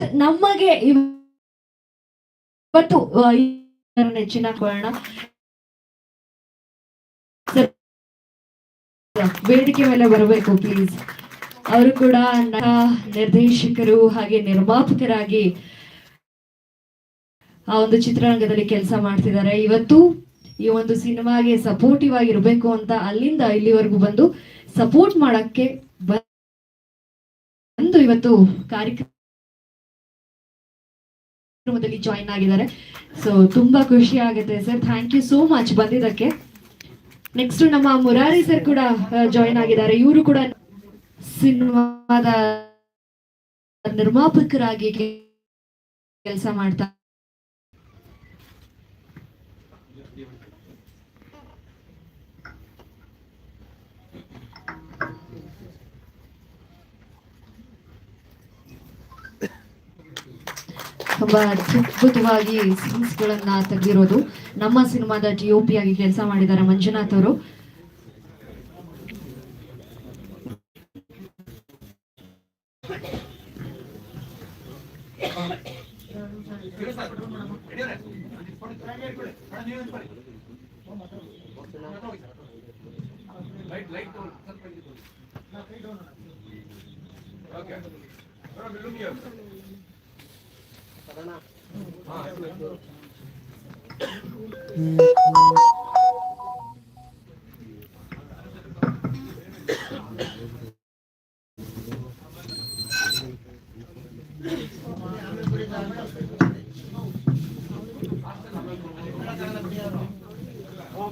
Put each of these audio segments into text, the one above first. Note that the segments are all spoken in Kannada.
ನಮಗೆ ಇವತ್ತು ನೆಚ್ಚಿನ ಕೊಡೋಣ ವೇದಿಕೆ ಮೇಲೆ ಬರಬೇಕು ಪ್ಲೀಸ್ ಅವರು ಕೂಡ ನಿರ್ದೇಶಕರು ಹಾಗೆ ನಿರ್ಮಾಪಕರಾಗಿ ಆ ಒಂದು ಚಿತ್ರರಂಗದಲ್ಲಿ ಕೆಲಸ ಮಾಡ್ತಿದ್ದಾರೆ. ಇವತ್ತು ಈ ಒಂದು ಸಿನಿಮಾಗೆ ಸಪೋರ್ಟಿವ್ ಆಗಿರ್ಬೇಕು ಅಂತ ಅಲ್ಲಿಂದ ಇಲ್ಲಿವರೆಗೂ ಬಂದು ಸಪೋರ್ಟ್ ಮಾಡಕ್ಕೆ ಬಂದು ಇವತ್ತು ಕಾರ್ಯಕ್ರಮದಲ್ಲಿ ಜಾಯಿನ್ ಆಗಿದ್ದಾರೆ. ಸೊ ತುಂಬಾ ಖುಷಿ ಆಗುತ್ತೆ sir thank you so much ಬಂದಿದ್ದಕ್ಕೆ. ನೆಕ್ಸ್ಟ್ ನಮ್ಮ ಮುರಾರಿ ಸರ್ ಕೂಡ ಜಾಯಿನ್ ಆಗಿದ್ದಾರೆ. ಇವರು ಕೂಡ ಸಿನಿಮಾದ ನಿರ್ಮಾಪಕರಾಗಿ ಕೆಲಸ ಮಾಡ್ತಾ ತುಂಬಾ ಅದ್ಭುತವಾಗಿ ಸೀನ್ಸ್ ಗಳನ್ನ ತೆಗೆದಿರೋದು ನಮ್ಮ ಸಿನಿಮಾದ ಟಿ ಒ ಪಿ ಆಗಿ ಕೆಲಸ ಮಾಡಿದ್ದಾರೆ ಮಂಜುನಾಥ್ ಅವರು.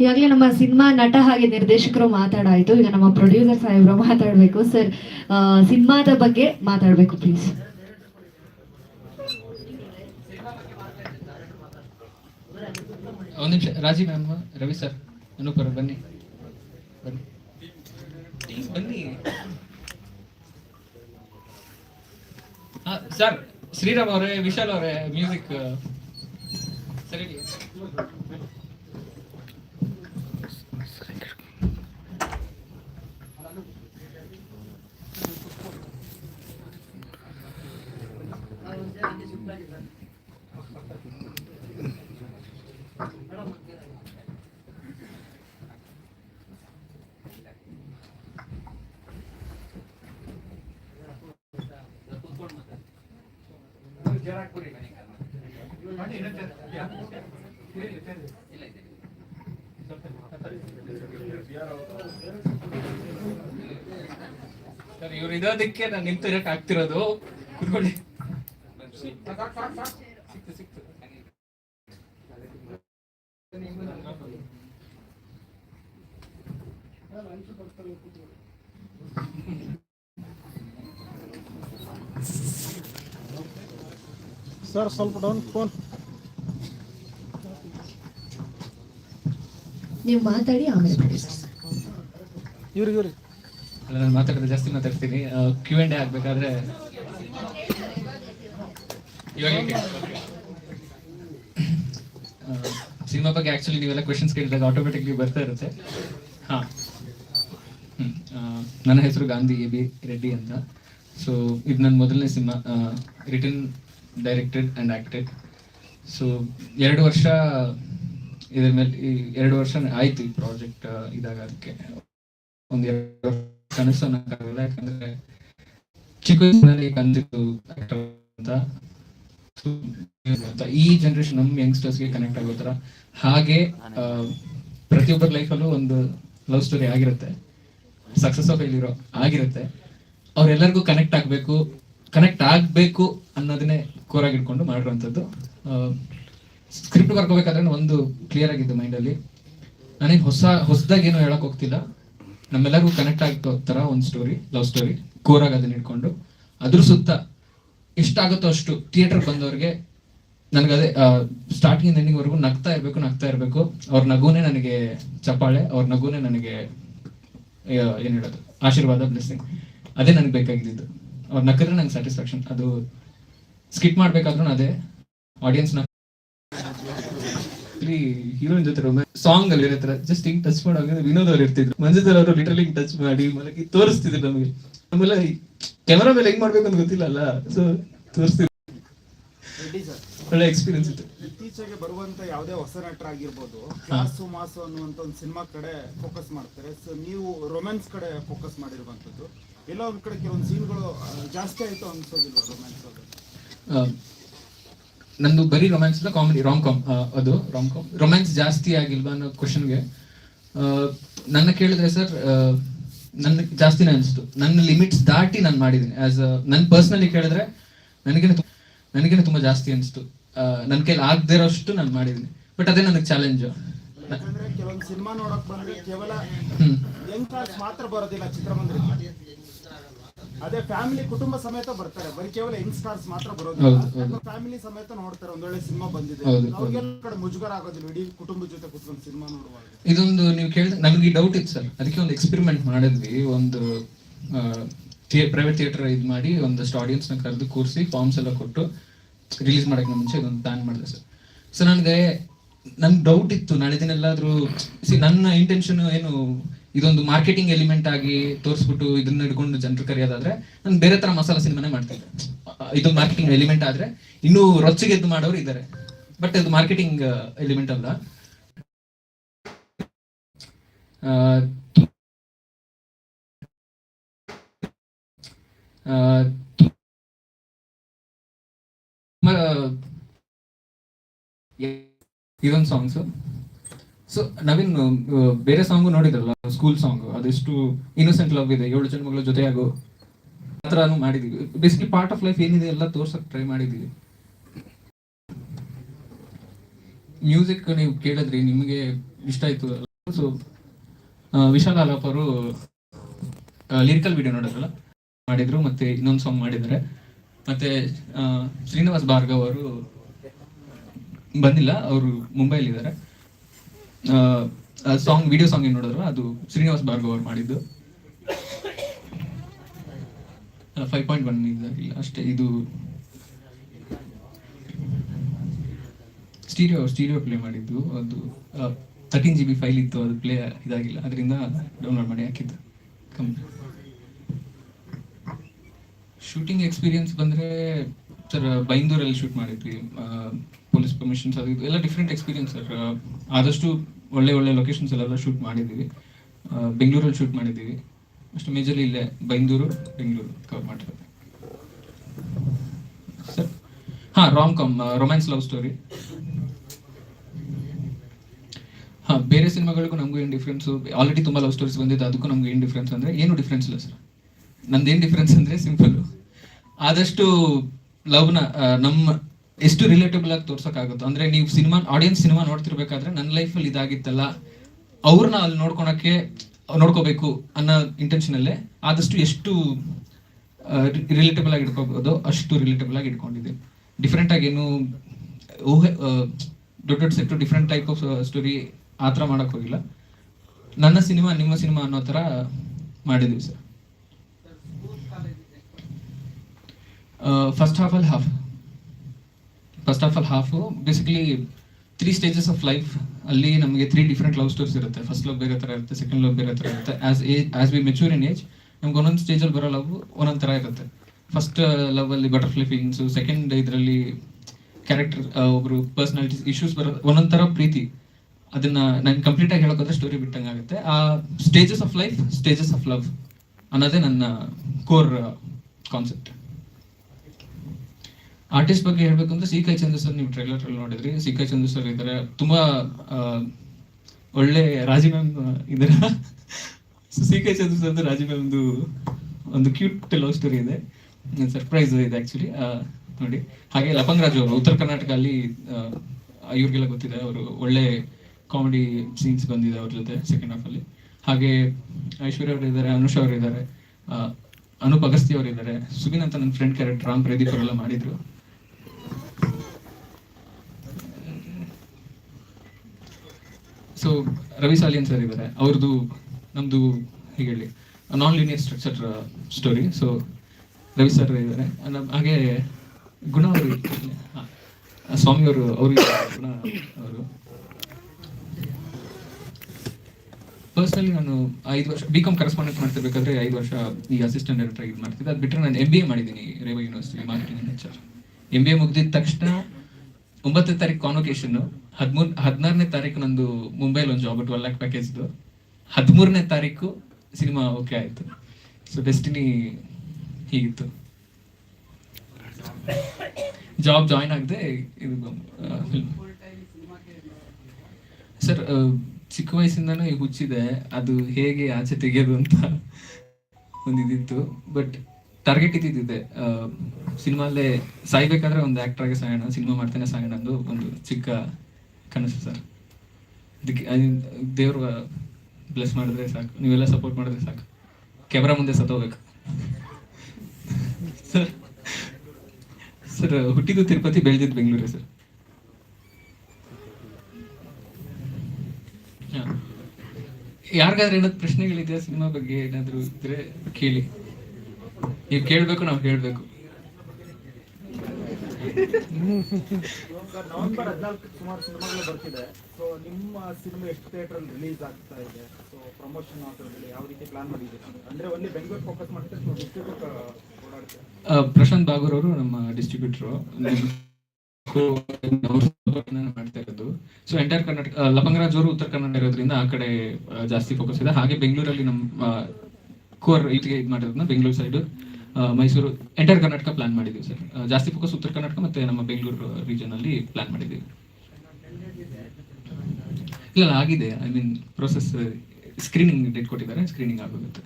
ಈಗಾಗಲೇ ನಮ್ಮ ಸಿನಿಮಾ ನಟ ಹಾಗೆ ನಿರ್ದೇಶಕರು ಮಾತಾಡಾಯಿತು. ಈಗ ನಮ್ಮ ಪ್ರೊಡ್ಯೂಸರ್ ಸಾಹೇಬ್ರು ಮಾತಾಡಬೇಕು. ಸರ್ ಸಿನಿಮಾದ ಬಗ್ಗೆ ಮಾತಾಡಬೇಕು ಪ್ಲೀಸ್ ಒಂದು ನಿಮಿಷ. ರಾಜಿ ಮ್ಯಾಮ್ ರವಿ ಸರ್ ಅನುಪರ ಬನ್ನಿ. ಬನ್ನಿ. ಬನ್ನಿ. ಸರ್ ಶ್ರೀರಾಮ್ ಅವರೇ ವಿಶಾಲ್ ಅವರೇ ಮ್ಯೂಸಿಕ್ ಸರಿ ಸರ್ ಇವ್ರು ಇರೋದಕ್ಕೆ ನಾನು ನಿಂತು ಇರಕ್ ಆಗ್ತಿರೋದು. ಕುತ್ಕೊಳ್ಳಿ. ಸಿಕ್ತು ಸಿಕ್ತು ಸರ್ ಸ್ವಲ್ಪ ಡೌನ್ ಫೋನ್. ನೀವು ಮಾತಾಡಿ ಆಮೇಲೆ ಇವ್ರಿಗೆ ಇವ್ರಿಗೆ. ನಾನು ಮಾತಾಡಿದ್ರೆ ಜಾಸ್ತಿ ಮಾತಾಡ್ತೀನಿ. ಕ್ಯೂ ಅಂಡ್ ಎ ಆಗ್ಬೇಕಾದ್ರೆ ಇವಾಗ ಸಿನಿಮಾ ಬಗ್ಗೆ ಆಕ್ಚುಲಿ ನೀವೆಲ್ಲ ಕ್ವೆಶನ್ಸ್ ಕೇಳಿದಾಗ ಆಟೋಮೆಟಿಕ್ಲಿ ಬರ್ತಾ ಇರುತ್ತೆ. ಹಾಂ. ನನ್ನ ಹೆಸರು ಗಾಂಧಿ ಎ ಬಿ ರೆಡ್ಡಿ ಅಂತ. ಸೊ ಇದು ನನ್ನ ಮೊದಲನೇ cinema written directed and acted so ಎರಡು ವರ್ಷ ಇದ್ರ ಮೇಲೆ ಎರಡು ವರ್ಷ ಆಯ್ತು ಈ ಪ್ರಾಜೆಕ್ಟ್ ಇದಾಗಕ್ಕೆ. ಒಂದು ಎರಡು ಕನಸು ಅನ್ನಕ್ಕಾಗಲ್ಲ ಯಾಕಂದ್ರೆ ಚಿಕ್ಕ ವಯಸ್ಸಿನಲ್ಲಿ actor ಅಂತ ಈ ಜನರೇಷನ್ ನಮ್ಮ ಯಂಗ್ಸ್ಟರ್ಸ್ಗೆ ಕನೆಕ್ಟ್ ಆಗೋತರ ಹಾಗೆ ಲೈಫ್ ಲೈಫಲ್ಲೂ ಒಂದು ಲವ್ ಸ್ಟೋರಿ ಆಗಿರುತ್ತೆ. ಸಕ್ಸಸ್ ಆಫ್ ಇರೋ ಆಗಿರುತ್ತೆ. ಅವ್ರೆಲ್ಲರಿಗೂ ಕನೆಕ್ಟ್ ಆಗಬೇಕು ಕನೆಕ್ಟ್ ಆಗಬೇಕು ಅನ್ನೋದನ್ನೇ ಕೋರಾಗಿ ಇಟ್ಕೊಂಡು ಮಾಡಿರುವಂಥದ್ದು ಸ್ಕ್ರಿಪ್ಟ್ ಬರ್ಕೋಬೇಕಾದ್ರೆ ಒಂದು ಕ್ಲಿಯರ್ ಆಗಿದ್ದು ಮೈಂಡಲ್ಲಿ ನನಗೆ ಹೊಸ, ಹೊಸದಾಗಿ ಏನು ಹೇಳಕ್ ಹೋಗ್ತಿಲ್ಲ. ನಮ್ಮೆಲ್ಲರಿಗೂ ಕನೆಕ್ಟ್ ಆಗ್ತಾ ತರ ಒಂದು ಸ್ಟೋರಿ ಲವ್ ಸ್ಟೋರಿ ಕೋರಾಗ ಅದನ್ನ ಇಟ್ಕೊಂಡು, ಅದ್ರ ಸುತ್ತ ಎಷ್ಟಾಗುತ್ತೋ ಅಷ್ಟು ಥಿಯೇಟರ್ ಬಂದವರಿಗೆ ನನಗೆ ಅದೇ ಸ್ಟಾರ್ಟಿಂಗ್ ಎಂಡಿಂಗ್ ವರೆಗೂ ನಗ್ತಾ ಇರ್ಬೇಕು ನಗ್ತಾ ಇರ್ಬೇಕು. ಅವ್ರ ನಗುನೇ ನನಗೆ ಚಪ್ಪಾಳೆ, ಅವ್ರ ನಗುನೇ ನನಗೆ ಏನ್ ಹೇಳೋದು, ಆಶೀರ್ವಾದ ಬ್ಲೆಸ್ಸಿಂಗ್ ಅದೇ ನನಗೆ ಬೇಕಾಗಿದ್ದು. ಅವ್ರ ನಕ್ಕಿದ್ರೆ ನಂಗೆ ಸ್ಯಾಟಿಸ್ಫ್ಯಾಕ್ಷನ್ ಅದು ಸ್ಕಿಪ್ ಮಾಡ್ಬೇಕಾದ್ರೂ ಅದೇ ಆಡಿಯನ್ಸ್ ನ ಹೀರೋಯಿನ್ ಜೊತೆ ಸಾಂಗ್ ಅಲ್ಲಿ ಇರತ್ತರ ಜಸ್ಟ್ ಹಿಂಗ್ ಟಚ್ ಮಾಡುವಾಗ ವಿನೋದ್ ಅವ್ರು ಇರ್ತಿದ್ರು. ಮಂಜುದರ್ ಅವರು ಲಿಟರಲಿ ಟಚ್ ಮಾಡಿ ಮಲಗಿ ತೋರಿಸ್ತಿದ್ರು ನಮಗೆ. ಆಮೇಲೆ ಕ್ಯಾಮರಾ ಮೇಲೆ ಹೆಂಗ್ ಮಾಡ್ಬೇಕು ಅಂತ ಗೊತ್ತಿಲ್ಲ ಅಲ್ಲ? ಸೊ ತೋರಿಸ್ತಿದ್ರು. ಒಳ್ಳೆ ಎಕ್ಸ್ಪೀರಿಯನ್ಸ್ ಇತ್ತು. ಇತ್ತೀಚೆಗೆ ಬರುವಂತ ಯಾವುದೇ ಹೊಸ ನಟರಾಗಿರ್ಬೋದು ಕ್ಲಾಸು ಮಾಸು ಅನ್ನುವಂತ ಒಂದು ಸಿನಿಮಾ ಕಡೆ ಫೋಕಸ್ ಮಾಡ್ತಾರೆ. ಸೊ ನೀವು ರೊಮ್ಯಾನ್ಸ್ ಕಡೆ ಫೋಕಸ್ ಮಾಡಿರುವಂತದ್ದು ಎಲ್ಲ ಒಂದ್ ಕಡೆ ಕೆಲವೊಂದು ಸೀನ್ಗಳು ಜಾಸ್ತಿ ಆಯ್ತು ಅನ್ಸೋದಿಲ್ವಾ ರೊಮ್ಯಾನ್ಸ್ ಅದು ನಂದು ಬರೀ ರೊಮ್ಯಾನ್ಸ್ ಇಲ್ಲ ಕಾಮಿಡಿ ರಾಮ್ ಕಾಮ್ ಅದು ರಾಮ್ ಕಾಮ್ ರೊಮ್ಯಾನ್ಸ್ ಜಾಸ್ತಿ ಆಗಿಲ್ವಾ ಅನ್ನೋ ಕ್ವಶನ್ಗೆ ನನ್ನ ಕೇಳಿದ್ರೆ ಸರ್ ನನ್ನ ಜಾಸ್ತಿನೇ ಅನಿಸ್ತು. ನನ್ನ ಲಿಮಿಟ್ಸ್ ದಾಟಿ ನಾನು ಮಾಡಿದ್ದೀನಿ. ಆಸ್ ನನ್ನ ಪರ್ಸ್ನಲಿ ಕೇಳಿದ್ರೆ ನನಗೇನೆ ನನಗೇನೆ ತುಂಬಾ ಜಾಸ್ತಿ ಅನಿಸ್ತು. ನನ್ನ ಕೈಲಿ ಆಗದೆ ಇರೋಷ್ಟು ನಾನು ಮಾಡಿದ್ದೀನಿ. ಬಟ್ ಅದೇ ನನಗೆ ಚಾಲೆಂಜು ಕೆಲವೊಂದು ಸಿನಿಮಾ ನೋಡಕ್ ಬಂದ್ರೆ ಕೇವಲ ಮಾತ್ರ ಬರೋದಿಲ್ಲ ಚಿತ್ರಮಂದಿರಕ್ಕೆ. ಅದೇ ಫ್ಯಾಮಿಲಿ ಕುಟುಂಬ ಸಮೇತ ಬರ್ತಾರೆ. ಬರೀ ಕೇವಲ ಯಂಗ್ ಸ್ಟಾರ್ಸ್ ಮಾತ್ರ ಬರೋದಿಲ್ಲ. ಫ್ಯಾಮಿಲಿ ಸಮೇತ ನೋಡ್ತಾರೆ. ಒಂದೊಳ್ಳೆ ಸಿನಿಮಾ ಬಂದಿದೆ. ಅವ್ರಿಗೆಲ್ಲ ಕಡೆ ಮುಜುಗರ ಆಗೋದಿಲ್ಲ. ಇಡೀ ಕುಟುಂಬದ ಜೊತೆ ಕುತ್ಕೊಂಡು ಸಿನಿಮಾ ನೋಡುವಾಗ. ಇದೊಂದು ನೀವು ಕೇಳಿದ ನನಗೆ ಈ ಡೌಟ್ ಇತ್ತು ಸರ್. ಅದಕ್ಕೆ ಒಂದು ಎಕ್ಸ್ಪೆರಿಮೆಂಟ್ ಮಾಡಿದ್ವಿ. ಒಂದು ಪ್ರೈವೇಟ್ ಥಿಯೇಟರ್ ಇದು ಮಾಡಿ ಒಂದಷ್ಟು ನ ಕರೆದು ಕೂರಿಸಿ ಫಾರ್ಮ್ಸ್ ಎಲ್ಲ ಕೊಟ್ಟು ರಿಲೀಸ್ ಮಾಡೋಕ್ಕೆ ಮುಂಚೆ ಇದೊಂದು ಪ್ಲಾನ್ ಮಾಡಿದೆ ಸರ್. ಸೊ ನನಗೆ ನನ್ಗೆ ಡೌಟ್ ಇತ್ತು. ನಾಳೆ ದಿನ ಎಲ್ಲಾದ್ರೂ ಸಿ ನನ್ನ ಇಂಟೆನ್ಷನ್ ಏನು ಇದೊಂದು ಮಾರ್ಕೆಟಿಂಗ್ ಎಲಿಮೆಂಟ್ ಆಗಿ ತೋರಿಸ್ಬಿಟ್ಟು ಇದನ್ನ ಹಿಡ್ಕೊಂಡು ಜನರು ಕರೆಯೋದಾದ್ರೆ ನಾನು ಬೇರೆ ತರ ಮಸಾಲಾ ಸಿನಿಮಾನೇ ಮಾಡ್ತಿದ್ದೆ. ಇದು ಮಾರ್ಕೆಟಿಂಗ್ ಎಲಿಮೆಂಟ್ ಆದ್ರೆ ಇನ್ನೂ ರೊಚ್ಚಿಗೆದ್ದು ಮಾಡೋರು ಇದ್ದಾರೆ ಬಟ್ ಇದು ಮಾರ್ಕೆಟಿಂಗ್ ಎಲಿಮೆಂಟ್ ಅಲ್ಲ. ಇದೊಂದು ಸಾಂಗ್ಸ್ ಸೊ ನವೀನ್ ಬೇರೆ ಸಾಂಗು ನೋಡಿದ್ರಲ್ಲ ಸ್ಕೂಲ್ ಸಾಂಗ್ ಅದೆಷ್ಟು ಇನ್ನೋಸೆಂಟ್ ಲವ್ ಇದೆ, ಏಳು ಜನ ಮಗಳ ಜೊತೆ ಆ ಥರನೂ ಮಾಡಿದೀವಿ. ಬೇಸಿಕಲಿ ಪಾರ್ಟ್ ಆಫ್ ಲೈಫ್ ಏನಿದೆ ಎಲ್ಲ ತೋರ್ಸಕ್ ಟ್ರೈ ಮಾಡಿದೀವಿ. ಮ್ಯೂಸಿಕ್ ನೀವು ಕೇಳಿದ್ರಿ ನಿಮಗೆ ಇಷ್ಟ ಆಯ್ತು ಸೊ ವಿಶಾಲ್ ಆಲಾಪ್ ಅವರು ಲಿರಿಕಲ್ ವಿಡಿಯೋ ನೋಡಿದ್ರಲ್ಲ? ಮಾಡಿದ್ರು, ಮತ್ತೆ ಇನ್ನೊಂದು ಸಾಂಗ್ ಮಾಡಿದ್ದಾರೆ. ಮತ್ತೆ ಶ್ರೀನಿವಾಸ್ ಭಾರ್ಗವ್ ಅವರು ಬಂದಿಲ್ಲ, ಅವರು ಮುಂಬೈಲಿ ಇದ್ದಾರೆ ಸಾಂಗ್ ವಿಡಿಯೋ ಸಾಂಗ್ ಏನು ನೋಡಿದ್ರು ಅದು ಶ್ರೀನಿವಾಸ್ ಭಾರ್ಗವ್ ಅವ್ರು ಮಾಡಿದ್ದು. ಫೈವ್ ಪಾಯಿಂಟ್ ಒನ್ ಇಲ್ಲ ಅಷ್ಟೇ, ಇದು ಸ್ಟೀರಿಯೋ ಸ್ಟೀರಿಯೋ ಪ್ಲೇ ಮಾಡಿದ್ದು, ಅದು ತರ್ಟೀನ್ ಜಿ ಬಿ ಫೈಲ್ ಇತ್ತು, ಅದು ಪ್ಲೇ ಇದಾಗಿಲ್ಲ, ಅದರಿಂದ ಡೌನ್ಲೋಡ್ ಮಾಡಿ ಹಾಕಿದ್ದು ಕಂಪ್ನಿ ಶೂಟಿಂಗ್ ಎಕ್ಸ್ಪೀರಿಯನ್ಸ್ ಬಂದರೆ ಸರ್ ಬೈಂದೂರಲ್ಲಿ ಶೂಟ್ ಮಾಡಿದ್ವಿ ಪೊಲೀಸ್ ಪರ್ಮಿಷನ್ಸ್ ಅದು ಇದು ಎಲ್ಲ ಡಿಫ್ರೆಂಟ್ ಎಕ್ಸ್ಪೀರಿಯನ್ಸ್ ಸರ್ ಆದಷ್ಟು ಒಳ್ಳೆ ಒಳ್ಳೆ ಲೊಕೇಶನ್ಸ್ ಎಲ್ಲ ಶೂಟ್ ಮಾಡಿದ್ದೀವಿ. ಬೆಂಗಳೂರಲ್ಲಿ ಶೂಟ್ ಮಾಡಿದ್ದೀವಿ. ಅಷ್ಟು ಮೇಜರ್ಲಿ ಇಲ್ಲೇ ಬೈಂದೂರು ಬೆಂಗಳೂರು ಕವರ್ ಮಾಡಿರೋದು ಸರ್ ಹಾಂ rom com romance love story ಹಾಂ, ಬೇರೆ ಸಿನಿಮಾಗಳಿಗೂ ನಮಗೂ ಏನು ಡಿಫ್ರೆನ್ಸು ಆಲ್ರೆಡಿ ತುಂಬ ಲವ್ ಸ್ಟೋರೀಸ್ ಬಂದಿದೆ, ಅದಕ್ಕೂ ನಮ್ಗೆ ಏನು ಡಿಫ್ರೆನ್ಸ್ ಅಂದರೆ ಏನು ಡಿಫ್ರೆನ್ಸ್ ಇಲ್ಲ ಸರ್ ನಂದೇನು ಡಿಫ್ರೆನ್ಸ್ ಅಂದರೆ ಸಿಂಪಲ್ ಆದಷ್ಟು ಲವ್ನ ನಮ್ಮ ಎಷ್ಟು ರಿಲೇಟಬಲ್ ಆಗಿ ತೋರ್ಸಕ್ಕಾಗುತ್ತೋ ಅಂದ್ರೆ ನೀವು ಸಿನಿಮಾ ಆಡಿಯನ್ಸ್ ಸಿನಿಮಾ ನೋಡ್ತಿರ್ಬೇಕಾದ್ರೆ ನನ್ನ ಲೈಫಲ್ಲಿ ಇದಾಗಿತ್ತಲ್ಲ ಅವ್ರನ್ನ ಅಲ್ಲಿ ನೋಡ್ಕೊಳಕ್ಕೆ, ನೋಡ್ಕೋಬೇಕು ಅನ್ನೋ ಇಂಟೆನ್ಷನಲ್ಲೇ ಆದಷ್ಟು ಎಷ್ಟು ರಿಲೇಟಬಲ್ ಆಗಿ ಇಟ್ಕೋಬಹುದು ಅಷ್ಟು ರಿಲೇಟಬಲ್ ಆಗಿ ಇಟ್ಕೊಂಡಿದ್ದೀನಿ ಡಿಫ್ರೆಂಟ್ ಆಗಿ ಏನು, ಊಹೆ ದೊಡ್ಡ ದೊಡ್ಡ set different type of story ಆ ಥರ ಮಾಡಕ್ ಹೋಗಿಲ್ಲ. ನನ್ನ ಸಿನಿಮಾ, ನಿಮ್ಮ ಸಿನಿಮಾ ಅನ್ನೋ ಥರ ಮಾಡಿದ್ವಿ ಸರ್. ಫಸ್ಟ್ ಹಾಫ್ ಅಲ್ಲಿ half first of all half basically three stages of life ಅಲ್ಲಿ ನಮಗೆ ತ್ರೀ ಡಿಫ್ರೆಂಟ್ ಲವ್ ಸ್ಟೋರ್ಸ್ ಇರುತ್ತೆ. ಫಸ್ಟ್ ಲವ್ ಬೇರೆ ಥರ ಇರುತ್ತೆ ಸೆಕೆಂಡ್ ಲವ್ ಬೇರೆ ಥರ ಇರುತ್ತೆ. As age as we mature in age ನಮ್ಗೆ ಒಂದೊಂದು ಸ್ಟೇಜಲ್ಲಿ ಬರೋ ಲವ್ ಒಂದೊಂದು ಥರ ಇರುತ್ತೆ. ಫಸ್ಟ್ ಲವ್ ಅಲ್ಲಿ ಬಟರ್ಫ್ಲೈ ಫೀಲಿಂಗ್ಸು ಸೆಕೆಂಡ್ ಇದರಲ್ಲಿ ಕ್ಯಾರೆಕ್ಟರ್ ಒಬ್ರು ಪರ್ಸ್ನಾಲಿಟೀಸ್ ಇಶ್ಯೂಸ್ ಬರೋ, ಒಂದೊಂದು ಥರ ಪ್ರೀತಿ. ಅದನ್ನ ನಂಗೆ ಕಂಪ್ಲೀಟ್ ಆಗಿ ಹೇಳೋಕೋದ್ರೆ ಸ್ಟೋರಿ ಬಿಟ್ಟಂಗೆ ಆಗುತ್ತೆ. ಆ stages of life stages of love ಅನ್ನೋದೇ ನನ್ನ ಕೋರ್ ಕಾನ್ಸೆಪ್ಟ್ ಆರ್ಟಿಸ್ಟ್ ಬಗ್ಗೆ ಹೇಳ್ಬೇಕಂದ್ರೆ ಸಿ ಕೈ ಚಂದ್ರ ಸರ್ ನೀವು ಟ್ರೈಲರ್ ಅಲ್ಲಿ ನೋಡಿದ್ರಿ. ಸಿ ಕೆ ಚಂದ್ರ ಸರ್ ಇದ್ದಾರೆ ತುಂಬಾ ಒಳ್ಳೆ ರಾಜಿ ಮ್ಯಾಮ್ ಇದ್ದಾರೆ ಸಿ ಕೈ ಚಂದ್ರ ಸರ್ ರಾಜಿ ಮ್ಯಾಮ್ದು ಒಂದು ಕ್ಯೂಟ್ ಲವ್ ಸ್ಟೋರಿ ಇದೆ. ಸರ್ಪ್ರೈಸ್ ಇದೆ ಆಕ್ಚುಲಿ ನೋಡಿ. ಹಾಗೆ ಲಪಂಗ್ ರಾಜು ಅವರು, ಉತ್ತರ ಕರ್ನಾಟಕ ಅಲ್ಲಿ ಇವ್ರಿಗೆಲ್ಲ ಗೊತ್ತಿದೆ. ಅವರು ಒಳ್ಳೆ ಕಾಮಿಡಿ ಸೀನ್ಸ್ ಬಂದಿದೆ ಅವ್ರ ಜೊತೆ ಸೆಕೆಂಡ್ ಹಾಫ್ ಅಲ್ಲಿ. ಹಾಗೆ ಐಶ್ವರ್ಯ ಅವರು ಇದ್ದಾರೆ ಅನುಷ್ ಅವರು ಇದ್ದಾರೆ ಅನೂಪ್ ಅಗಸ್ತಿ ಅವರು ಇದ್ದಾರೆ ಸುಬಿನ್ ಅಂತ ನನ್ನ ಫ್ರೆಂಡ್ ಕ್ಯಾರೆಕ್ಟರ್ ರಾಮ್ ಪ್ರದೀಪ್ ಅವರೆಲ್ಲ ಮಾಡಿದ್ರು. ಸೊ ರವಿ ಸಾಲಿಯನ್ ಸರ್ ಇದ್ದಾರೆ ಅವ್ರದ್ದು ನಮ್ದು ಹೀಗೆ ಹೇಳಿ non linear structure story so Ravi sir ಇದ್ದಾರೆ ಹಾಗೆ ಗುಣ ಅವರು ಸ್ವಾಮಿಯವರು ಸ್ವಾಮಿ ಅವರು ಗುಣ ಅವರು. ಪರ್ಸನಲಿ ನಾನು ಐದು ವರ್ಷ ಬಿ ಕಾಮ್ ಕರೆಸ್ಪಾಂಡೆಂಟ್ ಮಾಡ್ತಿರ್ಬೇಕಾದ್ರೆ ಐದು ವರ್ಷ ಈ ಅಸಿಸ್ಟೆಂಟ್ ಡೈರೆಕ್ಟರ್ ಆಗಿ ಮಾಡ್ತಿದ್ದೆ. ಅದು ಬಿಟ್ಟರೆ ನಾನು ಎಂ ಬಿ ಎ ಮಾಡಿದ್ದೀನಿ Reva university marketing or M B A ಮುಗಿದಿದ ತಕ್ಷಣ ಒಂಬತ್ತನೇ ತಾರೀಕು ಕಾನ್ವೊಕೇಶನ್ ಹದಿಮೂರು ಹದಿನಾರನೇ ತಾರೀಕು ನಂದು ಮುಂಬೈಲಿ ಒಂದು ಜಾಬ್ ಟ್ವೆಲ್ ಲ್ಯಾಕ್ ಪ್ಯಾಕೇಜ್ದು ಹದಿಮೂರನೇ ತಾರೀಕು ಸಿನಿಮಾ ಓಕೆ ಆಯಿತು. ಸೊ ಡೆಸ್ಟಿನಿ ಹೀಗಿತ್ತು. ಜಾಬ್ ಜಾಯ್ನ್ ಆಗದೆ ಇದು ಸರ್ ಚಿಕ್ಕ ವಯಸ್ಸಿಂದನೂ ಈ ಹುಚ್ಚಿದೆ. ಅದು ಹೇಗೆ ಆಚೆ ತೆಗೆಯೋದು ಅಂತ ಒಂದು ಇದಿತ್ತು. ಬಟ್ ಟಾರ್ಗೆಟ್ ಇದ್ದಿದ್ದೆ ಸಿನಿಮಾಲ್ಲೇ ಸಾಯ್ಬೇಕಾದ್ರೆ ಒಂದು ಆಕ್ಟರ್ ಆಗಿ ಸಾಯೋಣ ಸಿನಿಮಾ ಮಾಡ್ತೇನೆ ಸಾಯೋಣ ಒಂದು ಚಿಕ್ಕ ಕನಸು ಸರ್. ಅದಕ್ಕೆ ದೇವರು ಬ್ಲೆಸ್ ಮಾಡಿದ್ರೆ ಸಾಕು. ನೀವೆಲ್ಲ ಸಪೋರ್ಟ್ ಮಾಡಿದ್ರೆ ಸಾಕು. ಕ್ಯಾಮ್ರಾ ಮುಂದೆ ಸತ್ತೋಗ್ಬೇಕು ಸರ್ ಸರ್, ಹುಟ್ಟಿದ್ದು ತಿರುಪತಿ, ಬೆಳೆದಿದ್ದು ಬೆಂಗಳೂರು ಸರ್. ಯಾರಿಗಾದ್ರೂ ಏನಾದ್ರು ಪ್ರಶ್ನೆಗಳಿದೆಯಾ ಸಿನಿಮಾ ಬಗ್ಗೆ ಏನಾದರೂ ಇದ್ರೆ ಕೇಳಿ. ನೀವು ಕೇಳಬೇಕು, ನಾವು ಹೇಳ್ಬೇಕು. ನವೆಂಬರ್ ಹದಿನಾಲ್ಕು ಸುಮಾರು ಸಿನಿಮಾಗಳು ಬರ್ತಿದೆ ಸೊ ನಿಮ್ಮ ಸಿನಿಮಾ ಎಷ್ಟು ಥಿಯೇಟರ್ ರಿಲೀಸ್ ಆಗ್ತಾ ಇದೆ ಸೊ ಪ್ರಮೋಷನ್ ಅದರಲ್ಲಿ ಯಾವ ರೀತಿ ಪ್ಲಾನ್ ಮಾಡಿದ್ದೀರಿ ಅಂದ್ರೆ ಒಂದೇ ಬೆಂಗಳೂರು ಫೋಕಸ್ ಮಾಡ್ತೀರಾ ಸೊ ಡಿಸ್ಟ್ರಿಬ್ಯೂಟ್ ಓಡಾಡ್ತೀರಾ ಪ್ರಶಾಂತ್ ಬಾಗೂರ್ ಅವರು ನಮ್ಮ ಡಿಸ್ಟ್ರಿಬ್ಯೂಟರ್ ಮಾಡ್ತಾ ಇರೋದು. ಸೊ ಎಂಟೈರ್ ಕರ್ನಾಟಕ ಲಪಂಗರಾಜ್ ಅವರು ಉತ್ತರ ಕನ್ನಡ ಇರೋದ್ರಿಂದ ಆ ಕಡೆ ಜಾಸ್ತಿ ಫೋಕಸ್ ಇದೆ. ಹಾಗೆ ಬೆಂಗಳೂರಲ್ಲಿ ನಮ್ಮ ಕೋರ್ ಇದು ಮಾಡಿರೋದನ್ನ Bengaluru side Mysuru entire Karnataka plan ಮಾಡಿದ್ದೀವಿ ಸರ್. ಜಾಸ್ತಿ ಫೋಕಸ್ ಉತ್ತರ ಕರ್ನಾಟಕ ಮತ್ತೆ ನಮ್ಮ ಬೆಂಗಳೂರು ರೀಜನ್ ಅಲ್ಲಿ ಪ್ಲಾನ್ ಮಾಡಿದ್ದೀವಿ. ಇಲ್ಲ ಆಗಿದೆ. I mean process screening date ಕೊಟ್ಟಿದ್ದಾರೆ ಸ್ಕ್ರೀನಿಂಗ್ ಆಗೋಗುತ್ತೆ.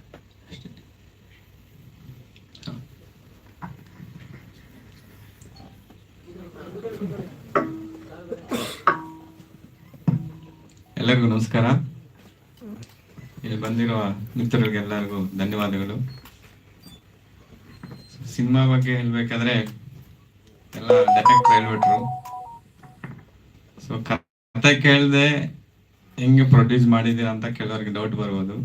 ಎಲ್ಲರಿಗೂ ನಮಸ್ಕಾರ. ಇಲ್ಲಿ ಬಂದಿರುವ ಮಿತ್ರರಿಗೆ ಎಲ್ಲರಿಗೂ ಧನ್ಯವಾದಗಳು. ಸಿನಿಮಾ ಬಗ್ಗೆ ಹೇಳ್ಬೇಕಾದ್ರೆ ಎಲ್ಲ ಡೈರೆಕ್ಟ್ ಹೇಳ್ಬಿಟ್ರು ಸೊ ಕತೆ ಕೇಳದೆ ಹೆಂಗೆ ಪ್ರೊಡ್ಯೂಸ್ ಮಾಡಿದೀರ ಅಂತ ಕೆಲವರಿಗೆ ಡೌಟ್ ಬರ್ಬೋದು.